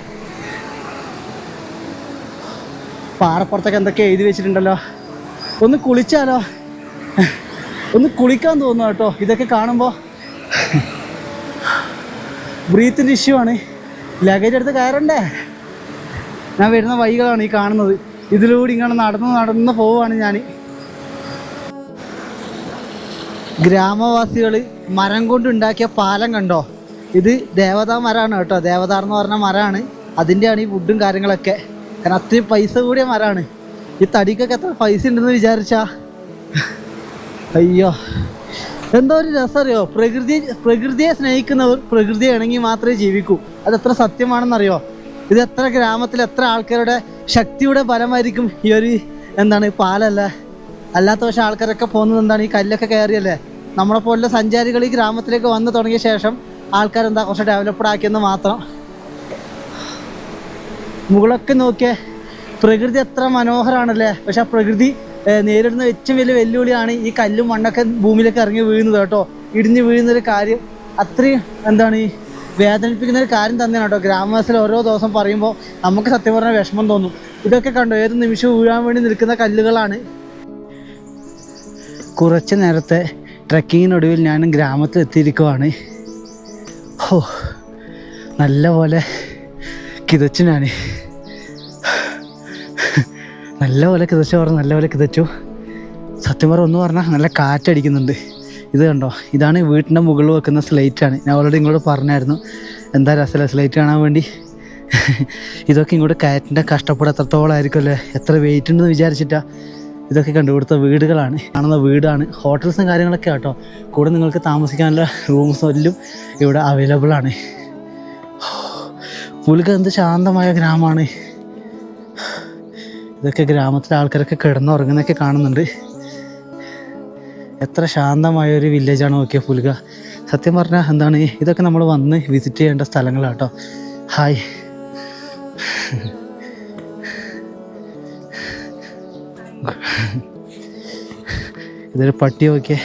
പാറപ്പുറത്തൊക്കെ എന്തൊക്കെ എഴുതി വെച്ചിട്ടുണ്ടല്ലോ. ഒന്ന് കുളിച്ചാലോ? ഒന്ന് കുളിക്കാൻ തോന്നുന്നു കേട്ടോ ഇതൊക്കെ കാണുമ്പോൾ ബ്രീത്തിന്റെ ഇഷ്യൂ ആണ്. ലഗേജ് എടുത്ത് കയറണ്ടേ? ഞാൻ വരുന്ന വഴികളാണ് ഈ കാണുന്നത്. ഇതിലൂടെ ഇങ്ങനെ നടന്ന് നടന്ന് പോവുകയാണ് ഞാൻ ഗ്രാമവാസികൾ മരം കൊണ്ടുണ്ടാക്കിയ പാലം കണ്ടോ? ഇത് ദേവതാ മരമാണ് കേട്ടോ. ദേവതാർ എന്ന് പറഞ്ഞ മരമാണ്. അതിന്റെയാണ് ഈ വുഡും കാര്യങ്ങളൊക്കെ. കാരണം അത്രയും പൈസ കൂടിയ മരമാണ്. ഈ തടിക്കൊക്കെ എത്ര പൈസ ഉണ്ടെന്ന് വിചാരിച്ചാ? അയ്യോ. എന്തോ ഒരു രസമറിയോ പ്രകൃതി പ്രകൃതിയെ സ്നേഹിക്കുന്നവർ പ്രകൃതിയെ ഇണങ്ങി മാത്രമേ ജീവിക്കൂ. അത് എത്ര സത്യമാണെന്നറിയോ? ഇത് എത്ര ഗ്രാമത്തിൽ എത്ര ആൾക്കാരുടെ ശക്തിയുടെ ഫലമായിരിക്കും ഈ ഒരു എന്താണ് പാലല്ല? അല്ലാത്ത പക്ഷേ ആൾക്കാരൊക്കെ പോകുന്നത് എന്താണ്? ഈ കല്ലൊക്കെ കയറിയല്ലേ? നമ്മളെ പോലുള്ള സഞ്ചാരികൾ ഈ ഗ്രാമത്തിലേക്ക് വന്നു തുടങ്ങിയ ശേഷം ആൾക്കാരെന്താ കുറച്ച് ഡെവലപ്ഡ് ആക്കിയെന്ന് മാത്രം. മുകളൊക്കെ നോക്കിയേ പ്രകൃതി എത്ര മനോഹരമാണല്ലേ പക്ഷെ ആ പ്രകൃതി നേരിടുന്ന ഏറ്റവും വലിയ വെല്ലുവിളിയാണ് ഈ കല്ലും മണ്ണൊക്കെ ഭൂമിയിലേക്ക് ഇറങ്ങി വീഴുന്നത് കേട്ടോ. ഇടിഞ്ഞ് വീഴുന്നൊരു കാര്യം അത്രയും എന്താണ് ഈ വേദനിപ്പിക്കുന്ന ഒരു കാര്യം തന്നെയാണ് കേട്ടോ. ഗ്രാമവാസികൾ ഓരോ ദിവസം പറയുമ്പോൾ നമുക്ക് സത്യം പറഞ്ഞാൽ വിഷമം തോന്നും. ഇതൊക്കെ കണ്ടോ? ഏത് നിമിഷം വീഴാൻ വേണ്ടി നിൽക്കുന്ന കല്ലുകളാണ്. കുറച്ച് നേരത്തെ ട്രക്കിങ്ങിനൊടുവിൽ ഞാൻ ഗ്രാമത്തിൽ എത്തിയിരിക്കുവാണ്. ഓ നല്ല പോലെ കിതച്ചു ഞാൻ നല്ല പോലെ കിതച്ചു പറഞ്ഞു നല്ല പോലെ കിതച്ചു. സത്യം പറഞ്ഞ ഒന്ന് പറഞ്ഞാൽ നല്ല കാറ്റടിക്കുന്നുണ്ട്. ഇത് കണ്ടോ? ഇതാണ് വീട്ടിന്റെ മുകളിൽ വെക്കുന്ന സ്ലൈറ്റാണ് ഞാൻ ഓൾറെഡി ഇങ്ങോട്ട് പറഞ്ഞായിരുന്നു. എന്താ രസമല്ല സ്ലേറ്റ് കാണാൻ വേണ്ടി. ഇതൊക്കെ ഇങ്ങോട്ട് കയറ്റിന്റെ കഷ്ടപ്പാട് എത്രത്തോളം ആയിരിക്കും അല്ലേ? എത്ര വെയിറ്റ് ഉണ്ടെന്ന് വിചാരിച്ചിട്ടാ. ഇതൊക്കെ കണ്ടുപിടുത്ത വീടുകളാണ്. കാണുന്ന വീടാണ്. ഹോട്ടൽസും കാര്യങ്ങളൊക്കെ കേട്ടോ കൂടെ നിങ്ങൾക്ക് താമസിക്കാനുള്ള റൂംസും എല്ലാം ഇവിടെ അവൈലബിൾ ആണ്. പുലുക എന്ത് ശാന്തമായ ഗ്രാമമാണ്. ഇതൊക്കെ ഗ്രാമത്തിലെ ആൾക്കാരൊക്കെ കിടന്നുറങ്ങുന്നൊക്കെ കാണുന്നുണ്ട്. എത്ര ശാന്തമായ ഒരു വില്ലേജാണ് നോക്കിയ പുലുക സത്യം പറഞ്ഞാൽ എന്താണ്? ഇതൊക്കെ നമ്മൾ വന്ന് വിസിറ്റ് ചെയ്യേണ്ട സ്ഥലങ്ങളാണ് കേട്ടോ ഹായ് ഇതൊരു പട്ടിയൊക്കെ നോക്കിയേ.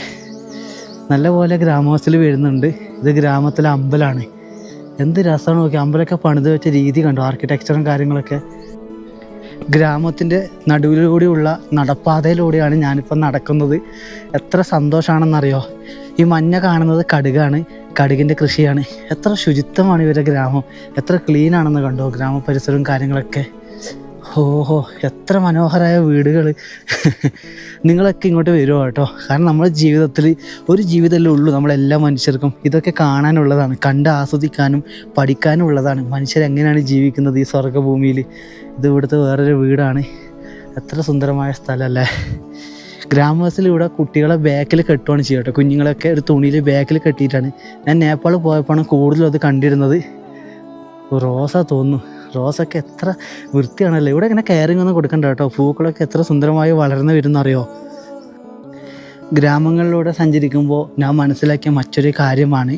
നല്ല പോലെ ഗ്രാമവാസിൽ വരുന്നുണ്ട്. ഇത് ഗ്രാമത്തിലെ അമ്പലമാണ് എന്ത് രസമാണ് നോക്കി അമ്പലമൊക്കെ പണിത് വെച്ച രീതി കണ്ടു? ആർക്കിടെക്ചറും കാര്യങ്ങളൊക്കെ. ഗ്രാമത്തിന്റെ നടുവിലൂടെയുള്ള നടപ്പാതയിലൂടെയാണ് ഞാനിപ്പോൾ നടക്കുന്നത്. എത്ര സന്തോഷമാണെന്നറിയോ ഈ മഞ്ഞ കാണുന്നത് കടുകാണ്. കടുകിന്റെ കൃഷിയാണ്. എത്ര ശുചിത്വമാണ് ഇവരുടെ ഗ്രാമം. എത്ര ക്ലീനാണെന്ന് കണ്ടോ? ഗ്രാമപരിസരവും കാര്യങ്ങളൊക്കെ. ഓഹോ എത്ര മനോഹരമായ വീടുകൾ നിങ്ങളൊക്കെ ഇങ്ങോട്ട് വരുമോ കേട്ടോ. കാരണം നമ്മുടെ ജീവിതത്തിൽ ഒരു ജീവിതമല്ലേ ഉള്ളൂ നമ്മളെല്ലാ മനുഷ്യർക്കും. ഇതൊക്കെ കാണാനുള്ളതാണ് കണ്ട് ആസ്വദിക്കാനും പഠിക്കാനും ഉള്ളതാണ്. മനുഷ്യരെങ്ങനെയാണ് ജീവിക്കുന്നത് ഈ സ്വർഗഭൂമിയിൽ ഇത് ഇവിടുത്തെ വേറൊരു വീടാണ്. എത്ര സുന്ദരമായ സ്ഥലമല്ലേ ഇവിടെ കുട്ടികളെ ബാക്കിൽ കെട്ടുകയാണ് ചെയ്യുക കേട്ടോ. കുഞ്ഞുങ്ങളൊക്കെ ഒരു തുണിയിൽ ബാക്കിൽ കെട്ടിയിട്ടാണ്. ഞാൻ നേപ്പാൾ പോയപ്പോഴാണ് കൂടുതലും അത് കണ്ടിരുന്നത്. റോസാ തോന്നുന്നു. റോസൊക്കെ എത്ര വൃത്തിയാണല്ലോ? ഇവിടെ ഇങ്ങനെ കെയറിങ് ഒന്നും കൊടുക്കണ്ട കേട്ടോ. പൂക്കളൊക്കെ എത്ര സുന്ദരമായി വളർന്നു വരുന്നറിയോ? ഗ്രാമങ്ങളിലൂടെ സഞ്ചരിക്കുമ്പോൾ ഞാൻ മനസ്സിലാക്കിയ മറ്റൊരു കാര്യമാണ്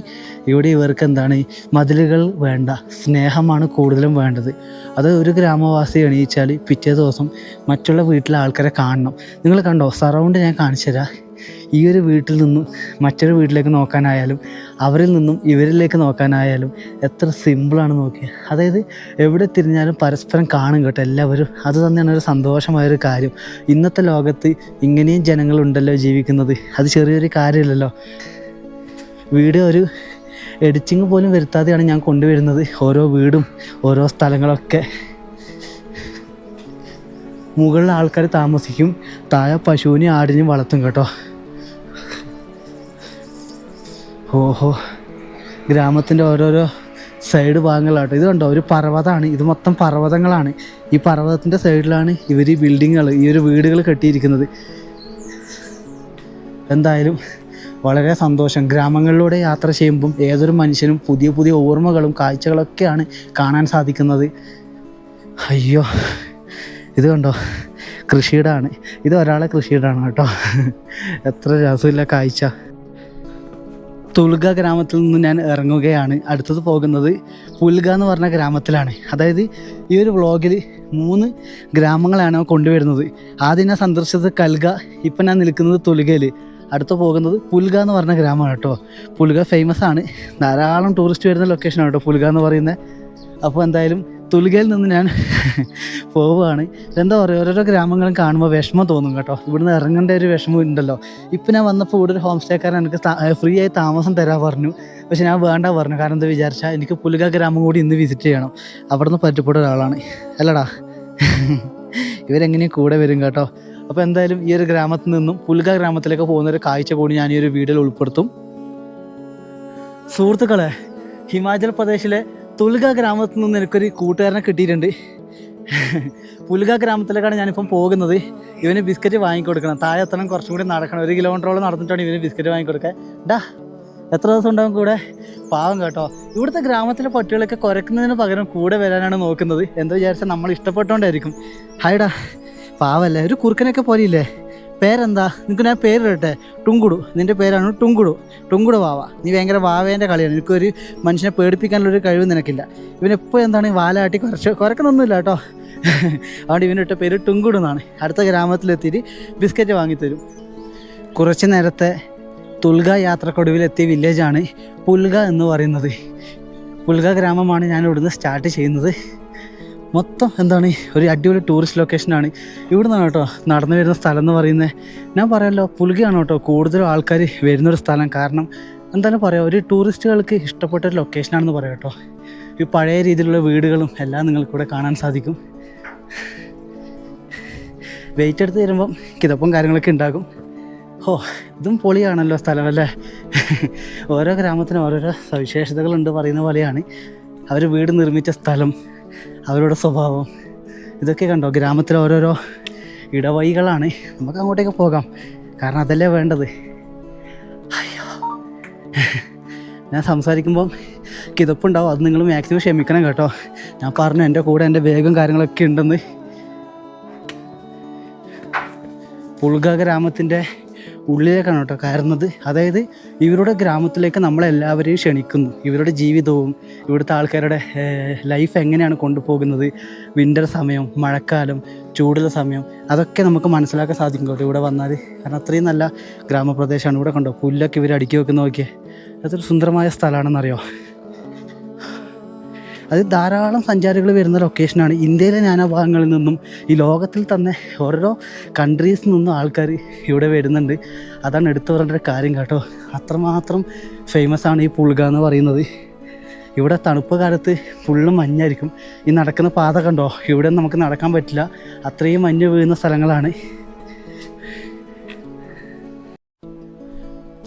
ഇവിടെ ഇവർക്ക് എന്താണ്? മതിലുകൾ വേണ്ട സ്നേഹമാണ് കൂടുതലും വേണ്ടത്. അത് ഒരു ഗ്രാമവാസി എണീച്ചാൽ പിറ്റേ ദിവസം മറ്റുള്ള വീട്ടിലെ ആൾക്കാരെ കാണണം. നിങ്ങൾ കണ്ടോ? സറൗണ്ട് ഞാൻ കാണിച്ചു തരാം ഈ ഒരു വീട്ടിൽ നിന്നും മറ്റൊരു വീട്ടിലേക്ക് നോക്കാനായാലും അവരിൽ നിന്നും ഇവരിലേക്ക് നോക്കാനായാലും എത്ര സിമ്പിളാണ് നോക്കിയത് അതായത് എവിടെ തിരിഞ്ഞാലും പരസ്പരം കാണും കേട്ടോ എല്ലാവരും. അത് തന്നെയാണ് ഒരു സന്തോഷമായൊരു കാര്യം. ഇന്നത്തെ ലോകത്ത് ഇങ്ങനെയും ജനങ്ങളുണ്ടല്ലോ ജീവിക്കുന്നത്. അത് ചെറിയൊരു കാര്യമില്ലല്ലോ. വീട് ഒരു എഡിറ്റിങ് പോലും വരുത്താതെയാണ് ഞാൻ കൊണ്ടുവരുന്നത്. ഓരോ വീടും ഓരോ സ്ഥലങ്ങളൊക്കെ. മുകളിൽ ആൾക്കാർ താമസിക്കും താഴെ പശുവിനെയും ആടിനെയും വളർത്തും കേട്ടോ. ഓഹോ. ഗ്രാമത്തിന്റെ ഓരോരോ സൈഡ് ഭാഗങ്ങളാട്ടോ. ഇത് കണ്ടോ? ഒരു പർവതമാണ് ഇത് മൊത്തം പർവതങ്ങളാണ്. ഈ പർവതത്തിന്റെ സൈഡിലാണ് ഇവർ ഈ ബിൽഡിങ്ങുകൾ ഈ ഒരു വീടുകൾ കെട്ടിയിരിക്കുന്നത്. എന്തായാലും വളരെ സന്തോഷം. ഗ്രാമങ്ങളിലൂടെ യാത്ര ചെയ്യുമ്പം ഏതൊരു മനുഷ്യനും പുതിയ പുതിയ ഓർമ്മകളും കാഴ്ചകളൊക്കെയാണ് കാണാൻ സാധിക്കുന്നത്. അയ്യോ. ഇത് കണ്ടോ? കൃഷിയിടാണ്. ഇത് ഒരാളെ കൃഷിയിടാണ് കേട്ടോ. എത്ര രസമില്ല കാഴ്ച. തുൽഗ ഗ്രാമത്തിൽ നിന്ന് ഞാൻ ഇറങ്ങുകയാണ്. അടുത്തത് പോകുന്നത് പുൽഗ എന്ന് പറഞ്ഞ ഗ്രാമത്തിലാണ്. അതായത് ഈ ഒരു വ്ളോഗിൽ മൂന്ന് ഗ്രാമങ്ങളാണ് കൊണ്ടുവരുന്നത്. ആദ്യം ഞാൻ സന്ദർശിച്ചത് കൽഗ ഇപ്പം ഞാൻ നിൽക്കുന്നത് തുൽഗയിൽ. അടുത്ത് പോകുന്നത് പുൽഗ എന്ന് പറഞ്ഞ ഗ്രാമമാണ് കേട്ടോ. പുൽഗ ഫേമസ് ആണ്. ധാരാളം ടൂറിസ്റ്റ് വരുന്ന ലൊക്കേഷനാണ് കേട്ടോ പുൽഗ എന്ന് പറയുന്നത്. അപ്പോൾ എന്തായാലും തുൽഗയിൽ നിന്ന് ഞാൻ <laughs> പോവുകയാണ്. എന്താ പറയുക ഓരോരോ ഗ്രാമങ്ങളും കാണുമ്പോൾ വിഷമം തോന്നും കേട്ടോ. ഇവിടുന്ന് ഇറങ്ങേണ്ട ഒരു വിഷമം ഉണ്ടല്ലോ. ഇപ്പം ഞാൻ വന്നപ്പോൾ ഇവിടെ ഒരു ഹോം സ്റ്റേക്കാരൻ എനിക്ക് ഫ്രീ ആയി താമസം തരാൻ പറഞ്ഞു. പക്ഷെ ഞാൻ വേണ്ട പറഞ്ഞു. കാരണം എന്താ വിചാരിച്ചാൽ എനിക്ക് പുലുക ഗ്രാമം കൂടി ഇന്ന് വിസിറ്റ് ചെയ്യണം. അവിടെ നിന്ന് പറ്റപ്പെട്ട ഒരാളാണ്. അല്ലടാ. <laughs> ഇവരെങ്ങനെയും കൂടെ വരും കേട്ടോ. അപ്പോൾ എന്തായാലും ഈ ഒരു ഗ്രാമത്തിൽ നിന്നും പുലുക ഗ്രാമത്തിലേക്ക് പോകുന്ന ഒരു കാഴ്ച കൂടി ഞാൻ ഈ ഒരു വീഡിയോയിൽ ഉൾപ്പെടുത്തും. സുഹൃത്തുക്കളെ ഹിമാചൽ പ്രദേശിലെ തുൽഗ ഗ്രാമത്തിൽ നിന്ന് എനിക്കൊരു കൂട്ടുകാരനെ കിട്ടിയിട്ടുണ്ട്. പുൽഗ ഗ്രാമത്തിലേക്കാണ് ഞാനിപ്പം പോകുന്നത്. ഇവന് ബിസ്ക്കറ്റ് വാങ്ങിക്കൊടുക്കണം. താഴെ എത്തണം കുറച്ചും കൂടി നടക്കണം. ഒരു കിലോമീറ്ററോളം നടന്നിട്ടാണ് ഇവന് ബിസ്ക്കറ്റ് വാങ്ങിക്കൊടുക്കുക ഡാ എത്ര ദിവസം ഉണ്ടാവും കൂടെ? പാവം കേട്ടോ. ഇവിടുത്തെ ഗ്രാമത്തിലെ പട്ടികളൊക്കെ കുരക്കുന്നതിന് പകരം കൂടെ വരാനാണ് നോക്കുന്നത്. എന്താ വിചാരിച്ചാൽ നമ്മൾ ഇഷ്ടപ്പെട്ടോണ്ടായിരിക്കും. ഹായ്ടാ പാവല്ലേ ഒരു കുറുക്കനൊക്കെ പോലെയില്ലേ? പേരെന്താ? നിനക്ക് ഞാൻ പേരിടട്ടെ ടുങ്കുടു. നിന്റെ പേരാണ് ടുങ്കുടു. ടുങ്കുടു വാവ. നീ ഭയങ്കര വാവേന്റെ കളിയാണ്. എനിക്കൊരു മനുഷ്യനെ പേടിപ്പിക്കാനുള്ളൊരു കഴിവ് നിനക്കില്ല. ഇവനെപ്പോൾ എന്താണ് വാലാട്ടി കുറച്ച് കുറക്കണമൊന്നുമില്ല കേട്ടോ. അതുകൊണ്ട് ഇവനിട്ട പേര് ടുങ്കുടു എന്നാണ്. അടുത്ത ഗ്രാമത്തിലെത്തിയിട്ട് ബിസ്ക്കറ്റ് വാങ്ങിത്തരും. കുറച്ച് നേരത്തെ തുൽഗ യാത്രക്കൊടുവിലെത്തിയ വില്ലേജാണ് പുൽഗ എന്ന് പറയുന്നത്. പുൽഗ ഗ്രാമമാണ് ഞാൻ ഇവിടുന്ന് സ്റ്റാർട്ട് ചെയ്യുന്നത്. മൊത്തം എന്താണ് ഒരു അടിപൊളി ടൂറിസ്റ്റ് ലൊക്കേഷനാണ് ഇവിടെ നിന്നാണ് കേട്ടോ നടന്നു വരുന്ന സ്ഥലം എന്ന് പറയുന്നത്. ഞാൻ പറയാമല്ലോ പുലുകയാണ് കേട്ടോ കൂടുതലും ആൾക്കാർ വരുന്നൊരു സ്ഥലം. കാരണം എന്തായാലും പറയാം ഒരു ടൂറിസ്റ്റുകൾക്ക് ഇഷ്ടപ്പെട്ട ഒരു ലൊക്കേഷനാണെന്ന് പറയാം കേട്ടോ. ഈ പഴയ രീതിയിലുള്ള വീടുകളും എല്ലാം നിങ്ങൾക്കിവിടെ കാണാൻ സാധിക്കും. വെയിറ്റ് എടുത്ത് തരുമ്പം കിതപ്പും കാര്യങ്ങളൊക്കെ ഉണ്ടാകും. ഓ ഇതും പൊളിയാണല്ലോ സ്ഥലമല്ലേ ഓരോ ഗ്രാമത്തിനും ഓരോരോ സവിശേഷതകളുണ്ട് പറയുന്ന പോലെയാണ്. അവർ വീട് നിർമ്മിച്ച സ്ഥലം അവരുടെ സ്വഭാവം. ഇതൊക്കെ കണ്ടോ? ഗ്രാമത്തിലെ ഓരോരോ ഇടവഴികളാണ്. നമുക്ക് അങ്ങോട്ടേക്ക് പോകാം. കാരണം അതല്ലേ വേണ്ടത്. അയ്യോ. ഞാൻ സംസാരിക്കുമ്പം കിതപ്പുണ്ടാവും. അത് നിങ്ങൾ മാക്സിമം ക്ഷമിക്കണം കേട്ടോ. ഞാൻ പറഞ്ഞു എന്റെ കൂടെ എന്റെ വേഗം കാര്യങ്ങളൊക്കെ ഉണ്ടെന്ന്. പുൾഗ ഗ്രാമത്തിന്റെ ഉള്ളിലേക്കാണ് കേട്ടോ കയറുന്നത്. അതായത് ഇവരുടെ ഗ്രാമത്തിലേക്ക് നമ്മളെല്ലാവരെയും ക്ഷണിക്കുന്നു. ഇവരുടെ ജീവിതവും ഇവിടുത്തെ ആൾക്കാരുടെ ലൈഫ് എങ്ങനെയാണ് കൊണ്ടുപോകുന്നത്? വിന്റർ സമയം മഴക്കാലം ചൂടുള്ള സമയം അതൊക്കെ നമുക്ക് മനസ്സിലാക്കാൻ സാധിക്കും കേട്ടോ ഇവിടെ വന്നാൽ. കാരണം അത്രയും നല്ല ഗ്രാമപ്രദേശമാണ് ഇവിടെ കണ്ടോ? പുല്ലൊക്കെ ഇവർ അടുക്കി വെക്കുന്ന നോക്കിയേ. അതൊരു സുന്ദരമായ സ്ഥലമാണെന്നറിയോ? അത് ധാരാളം സഞ്ചാരികൾ വരുന്ന ലൊക്കേഷനാണ് ഇന്ത്യയിലെ നാനാ ഭാഗങ്ങളിൽ നിന്നും ഈ ലോകത്തിൽ തന്നെ ഓരോ കൺട്രീസിൽ നിന്നും ആൾക്കാർ ഇവിടെ വരുന്നുണ്ട്. അതാണ് എടുത്തു പറയേണ്ട കാര്യം കേട്ടോ. അത്രമാത്രം ഫേമസ് ആണ് ഈ പുൾഗ എന്ന് പറയുന്നത്. ഇവിടെ തണുപ്പ് കാലത്ത് ഫുള്ള് മഞ്ഞായിരിക്കും. ഈ നടക്കുന്ന പാത കണ്ടോ? ഇവിടെ നമുക്ക് നടക്കാൻ പറ്റില്ല. അത്രയും മഞ്ഞ് വീഴുന്ന സ്ഥലങ്ങളാണ്.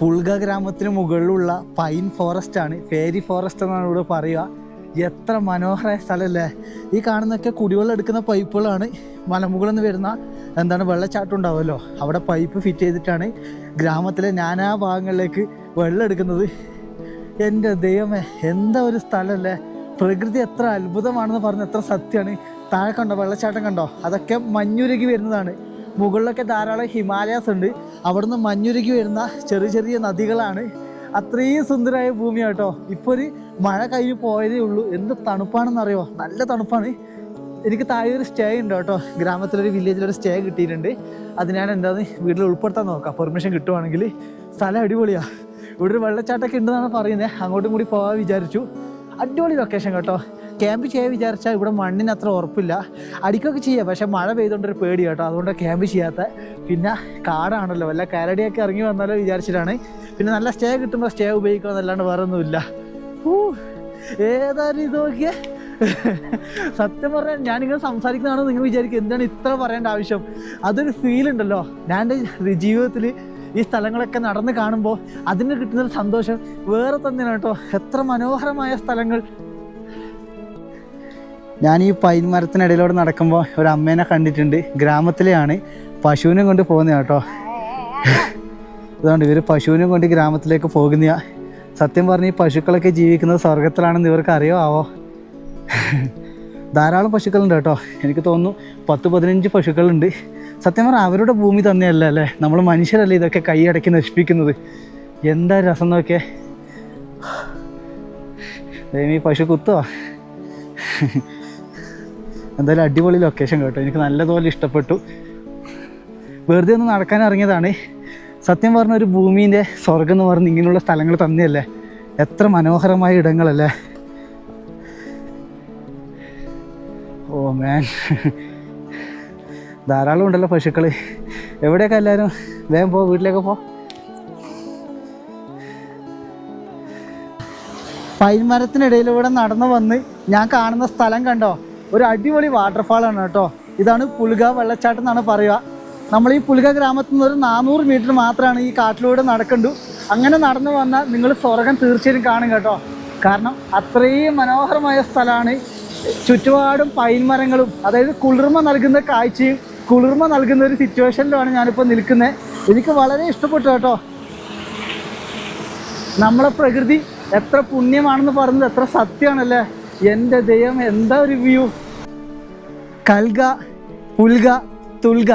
പുൾഗ ഗ്രാമത്തിന് മുകളിലുള്ള പൈൻ ഫോറസ്റ്റ് ആണ്. ഫേരി ഫോറസ്റ്റ് എന്നാണ് ഇവിടെ പറയുക. എത്ര മനോഹരമായ സ്ഥലമല്ലേ? ഈ കാണുന്നൊക്കെ കുടിവെള്ളം എടുക്കുന്ന പൈപ്പുകളാണ്. മലമുകളിൽ നിന്ന് വരുന്ന എന്താണ് വെള്ളച്ചാട്ടം ഉണ്ടാവുമല്ലോ അവിടെ പൈപ്പ് ഫിറ്റ് ചെയ്തിട്ടാണ് ഗ്രാമത്തിലെ നാനാ ഭാഗങ്ങളിലേക്ക് വെള്ളം എടുക്കുന്നത്. എന്റെ ദൈവമേ എന്താ ഒരു സ്ഥലമല്ലേ? പ്രകൃതി എത്ര അത്ഭുതമാണെന്ന് പറഞ്ഞ എത്ര സത്യമാണ്. താഴെ കണ്ടോ വെള്ളച്ചാട്ടം കണ്ടോ? അതൊക്കെ മഞ്ഞുരുകി വരുന്നതാണ്. മുകളിലൊക്കെ ധാരാളം ഹിമാലയാസ് ഉണ്ട്. അവിടുന്ന് മഞ്ഞുരുകി വരുന്ന ചെറിയ ചെറിയ നദികളാണ് അത്രയും സുന്ദരമായ ഭൂമിയാണ് കേട്ടോ. ഇപ്പോൾ ഒരു മഴ കഴിഞ്ഞ് പോയതേ ഉള്ളൂ. എന്ത് തണുപ്പാണെന്നറിയോ? നല്ല തണുപ്പാണ്. എനിക്ക് താഴെ ഒരു സ്റ്റേ ഉണ്ട് കേട്ടോ. ഗ്രാമത്തിലൊരു വില്ലേജിലൊരു സ്റ്റേ കിട്ടിയിട്ടുണ്ട്. അത് ഞാൻ എന്താന്ന് വീട്ടിൽ ഉൾപ്പെടുത്താൻ നോക്കാം. പെർമിഷൻ കിട്ടുവാണെങ്കിൽ സ്ഥലം അടിപൊളിയാ. ഇവിടെ ഒരു വെള്ളച്ചാട്ടമൊക്കെ ഉണ്ടെന്നാണ് പറയുന്നത് അങ്ങോട്ടും കൂടി പോകാൻ വിചാരിച്ചു. അടിപൊളി ലൊക്കേഷൻ കേട്ടോ. ക്യാമ്പ് ചെയ്യാൻ വിചാരിച്ചാൽ ഇവിടെ മണ്ണിന് അത്ര ഉറപ്പില്ല. അടിക്കൊക്കെ ചെയ്യാം. പക്ഷെ മഴ പെയ്തുകൊണ്ടൊരു പേടി കേട്ടോ. അതുകൊണ്ട് ക്യാമ്പ് ചെയ്യാത്ത. പിന്നെ കാടാണല്ലോ. വല്ല കരടിയൊക്കെ ഇറങ്ങി വന്നാലോ വിചാരിച്ചിട്ടാണ്. പിന്നെ നല്ല സ്റ്റേ കിട്ടുമ്പോൾ സ്റ്റേ ഉപയോഗിക്കുക എന്നല്ലാണ്ട് വേറെ ഒന്നുമില്ല ഏതായാലും ഇത് നോക്കിയേ. സത്യം പറഞ്ഞാൽ ഞാനിങ്ങനെ സംസാരിക്കുന്നതാണോ നിങ്ങൾ വിചാരിക്കും. എന്താണ് ഇത്ര പറയേണ്ട ആവശ്യം? അതൊരു ഫീൽ ഉണ്ടല്ലോ. ഞാൻ എന്റെ ജീവിതത്തിൽ ഈ സ്ഥലങ്ങളൊക്കെ നടന്ന് കാണുമ്പോൾ അതിന് കിട്ടുന്നൊരു സന്തോഷം വേറെ തന്നെയാണ് കേട്ടോ. എത്ര മനോഹരമായ സ്ഥലങ്ങൾ. ഞാൻ ഈ പൈൻ മരത്തിനിടയിലൂടെ നടക്കുമ്പോൾ ഒരു അമ്മേനെ കണ്ടിട്ടുണ്ട്. ഗ്രാമത്തിലെയാണ് പശുവിനെ കൊണ്ട് പോകുന്ന കേട്ടോ. അതുകൊണ്ട് ഇവർ പശുവിനെ കൊണ്ട് ഗ്രാമത്തിലേക്ക് പോകുന്ന സത്യം പറഞ്ഞ് ഈ പശുക്കളൊക്കെ ജീവിക്കുന്നത് സ്വർഗത്തിലാണെന്ന് ഇവർക്ക് അറിയോ? ആവോ? ധാരാളം പശുക്കളുണ്ട് കേട്ടോ. എനിക്ക് തോന്നുന്നു പത്ത് പതിനഞ്ച് പശുക്കളുണ്ട്. സത്യം പറഞ്ഞാൽ അവരുടെ ഭൂമി തന്നെയല്ല അല്ലേ? നമ്മൾ മനുഷ്യരല്ലേ ഇതൊക്കെ കൈയടക്കി നശിപ്പിക്കുന്നത്? എന്താ രസം നോക്കിയേ? ഈ പശു കുത്തോ എന്തായാലും അടിപൊളി ലൊക്കേഷൻ കേട്ടോ. എനിക്ക് നല്ലതുപോലെ ഇഷ്ടപ്പെട്ടു. വെറുതെ ഒന്ന് നടക്കാൻ ഇറങ്ങിയതാണ്. സത്യം പറഞ്ഞ ഒരു ഭൂമീന്റെ സ്വർഗം എന്ന് പറഞ്ഞ് ഇങ്ങനെയുള്ള സ്ഥലങ്ങൾ തന്നെയല്ലേ? എത്ര മനോഹരമായ ഇടങ്ങളല്ലേ? ഓ മാൻ ധാരാളം ഉണ്ടല്ലോ പശുക്കൾ എവിടെയൊക്കെ എല്ലാവരും വേഗം പോ വീട്ടിലേക്ക് പോ. പൈൻ മരത്തിനിടയിലൂടെ നടന്നു വന്ന് ഞാൻ കാണുന്ന സ്ഥലം കണ്ടോ? ഒരു അടിപൊളി വാട്ടർഫാളാണ് കേട്ടോ. ഇതാണ് പുൽഗ വെള്ളച്ചാട്ടം എന്നാണ് പറയുക. നമ്മൾ ഈ പുലുക ഗ്രാമത്തിൽ നിന്ന് ഒരു നാനൂറ് മീറ്റർ മാത്രമാണ് ഈ കാട്ടിലൂടെ നടക്കണ്ടു. അങ്ങനെ നടന്നു വന്നാൽ നിങ്ങൾ സ്വർഗം തീർച്ചയായും കാണും കേട്ടോ. കാരണം അത്രയും മനോഹരമായ സ്ഥലമാണ്. ചുറ്റുപാടും പൈൻ മരങ്ങളും അതായത് കുളിർമ നൽകുന്ന കാഴ്ചയും കുളിർമ നൽകുന്ന ഒരു സിറ്റുവേഷനിലാണ് ഞാനിപ്പോൾ നിൽക്കുന്നത്. എനിക്ക് വളരെ ഇഷ്ടപ്പെട്ടു കേട്ടോ. നമ്മളെ പ്രകൃതി എത്ര പുണ്യമാണെന്ന് പറയുന്നത് എത്ര സത്യമാണല്ലേ? എന്റെ ദൈവം എന്താ ഒരു വ്യൂ കൽഗ പുൽഗ തുൽഗ.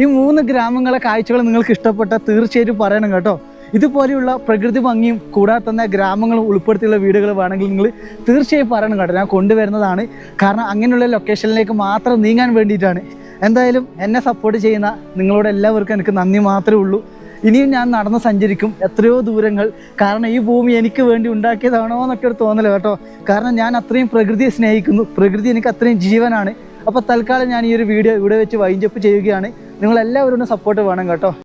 ഈ മൂന്ന് ഗ്രാമങ്ങളെ കാഴ്ചകൾ നിങ്ങൾക്ക് ഇഷ്ടപ്പെട്ട തീർച്ചയായിട്ടും പറയണം കേട്ടോ. ഇതുപോലെയുള്ള പ്രകൃതി ഭംഗിയും കൂടാതെ തന്നെ ഗ്രാമങ്ങളും ഉൾപ്പെടുത്തിയുള്ള വീടുകൾ വേണമെങ്കിൽ നിങ്ങൾ തീർച്ചയായും പറയണം കേട്ടോ. ഞാൻ കൊണ്ടുവരുന്നതാണ്. കാരണം അങ്ങനെയുള്ള ലൊക്കേഷനിലേക്ക് മാത്രം നീങ്ങാൻ വേണ്ടിയിട്ടാണ്. എന്തായാലും എന്നെ സപ്പോർട്ട് ചെയ്യുന്ന നിങ്ങളോട് എല്ലാവർക്കും എനിക്ക് നന്ദി മാത്രമേ ഉള്ളൂ. ഇനിയും ഞാൻ നടന്ന് സഞ്ചരിക്കും എത്രയോ ദൂരങ്ങൾ. കാരണം ഈ ഭൂമി എനിക്ക് വേണ്ടി ഉണ്ടാക്കിയതാണോ എന്നൊക്കെ ഒരു തോന്നൽ കേട്ടോ. കാരണം ഞാൻ അത്രയും പ്രകൃതിയെ സ്നേഹിക്കുന്നു. പ്രകൃതി എനിക്ക് അത്രയും ജീവനാണ്. അപ്പോൾ തൽക്കാലം ഞാൻ ഈ ഒരു വീഡിയോ ഇവിടെ വെച്ച് വൈൻഡപ്പ് ചെയ്യുകയാണ്. നിങ്ങളെല്ലാവരും സപ്പോർട്ട് വേണം കേട്ടോ.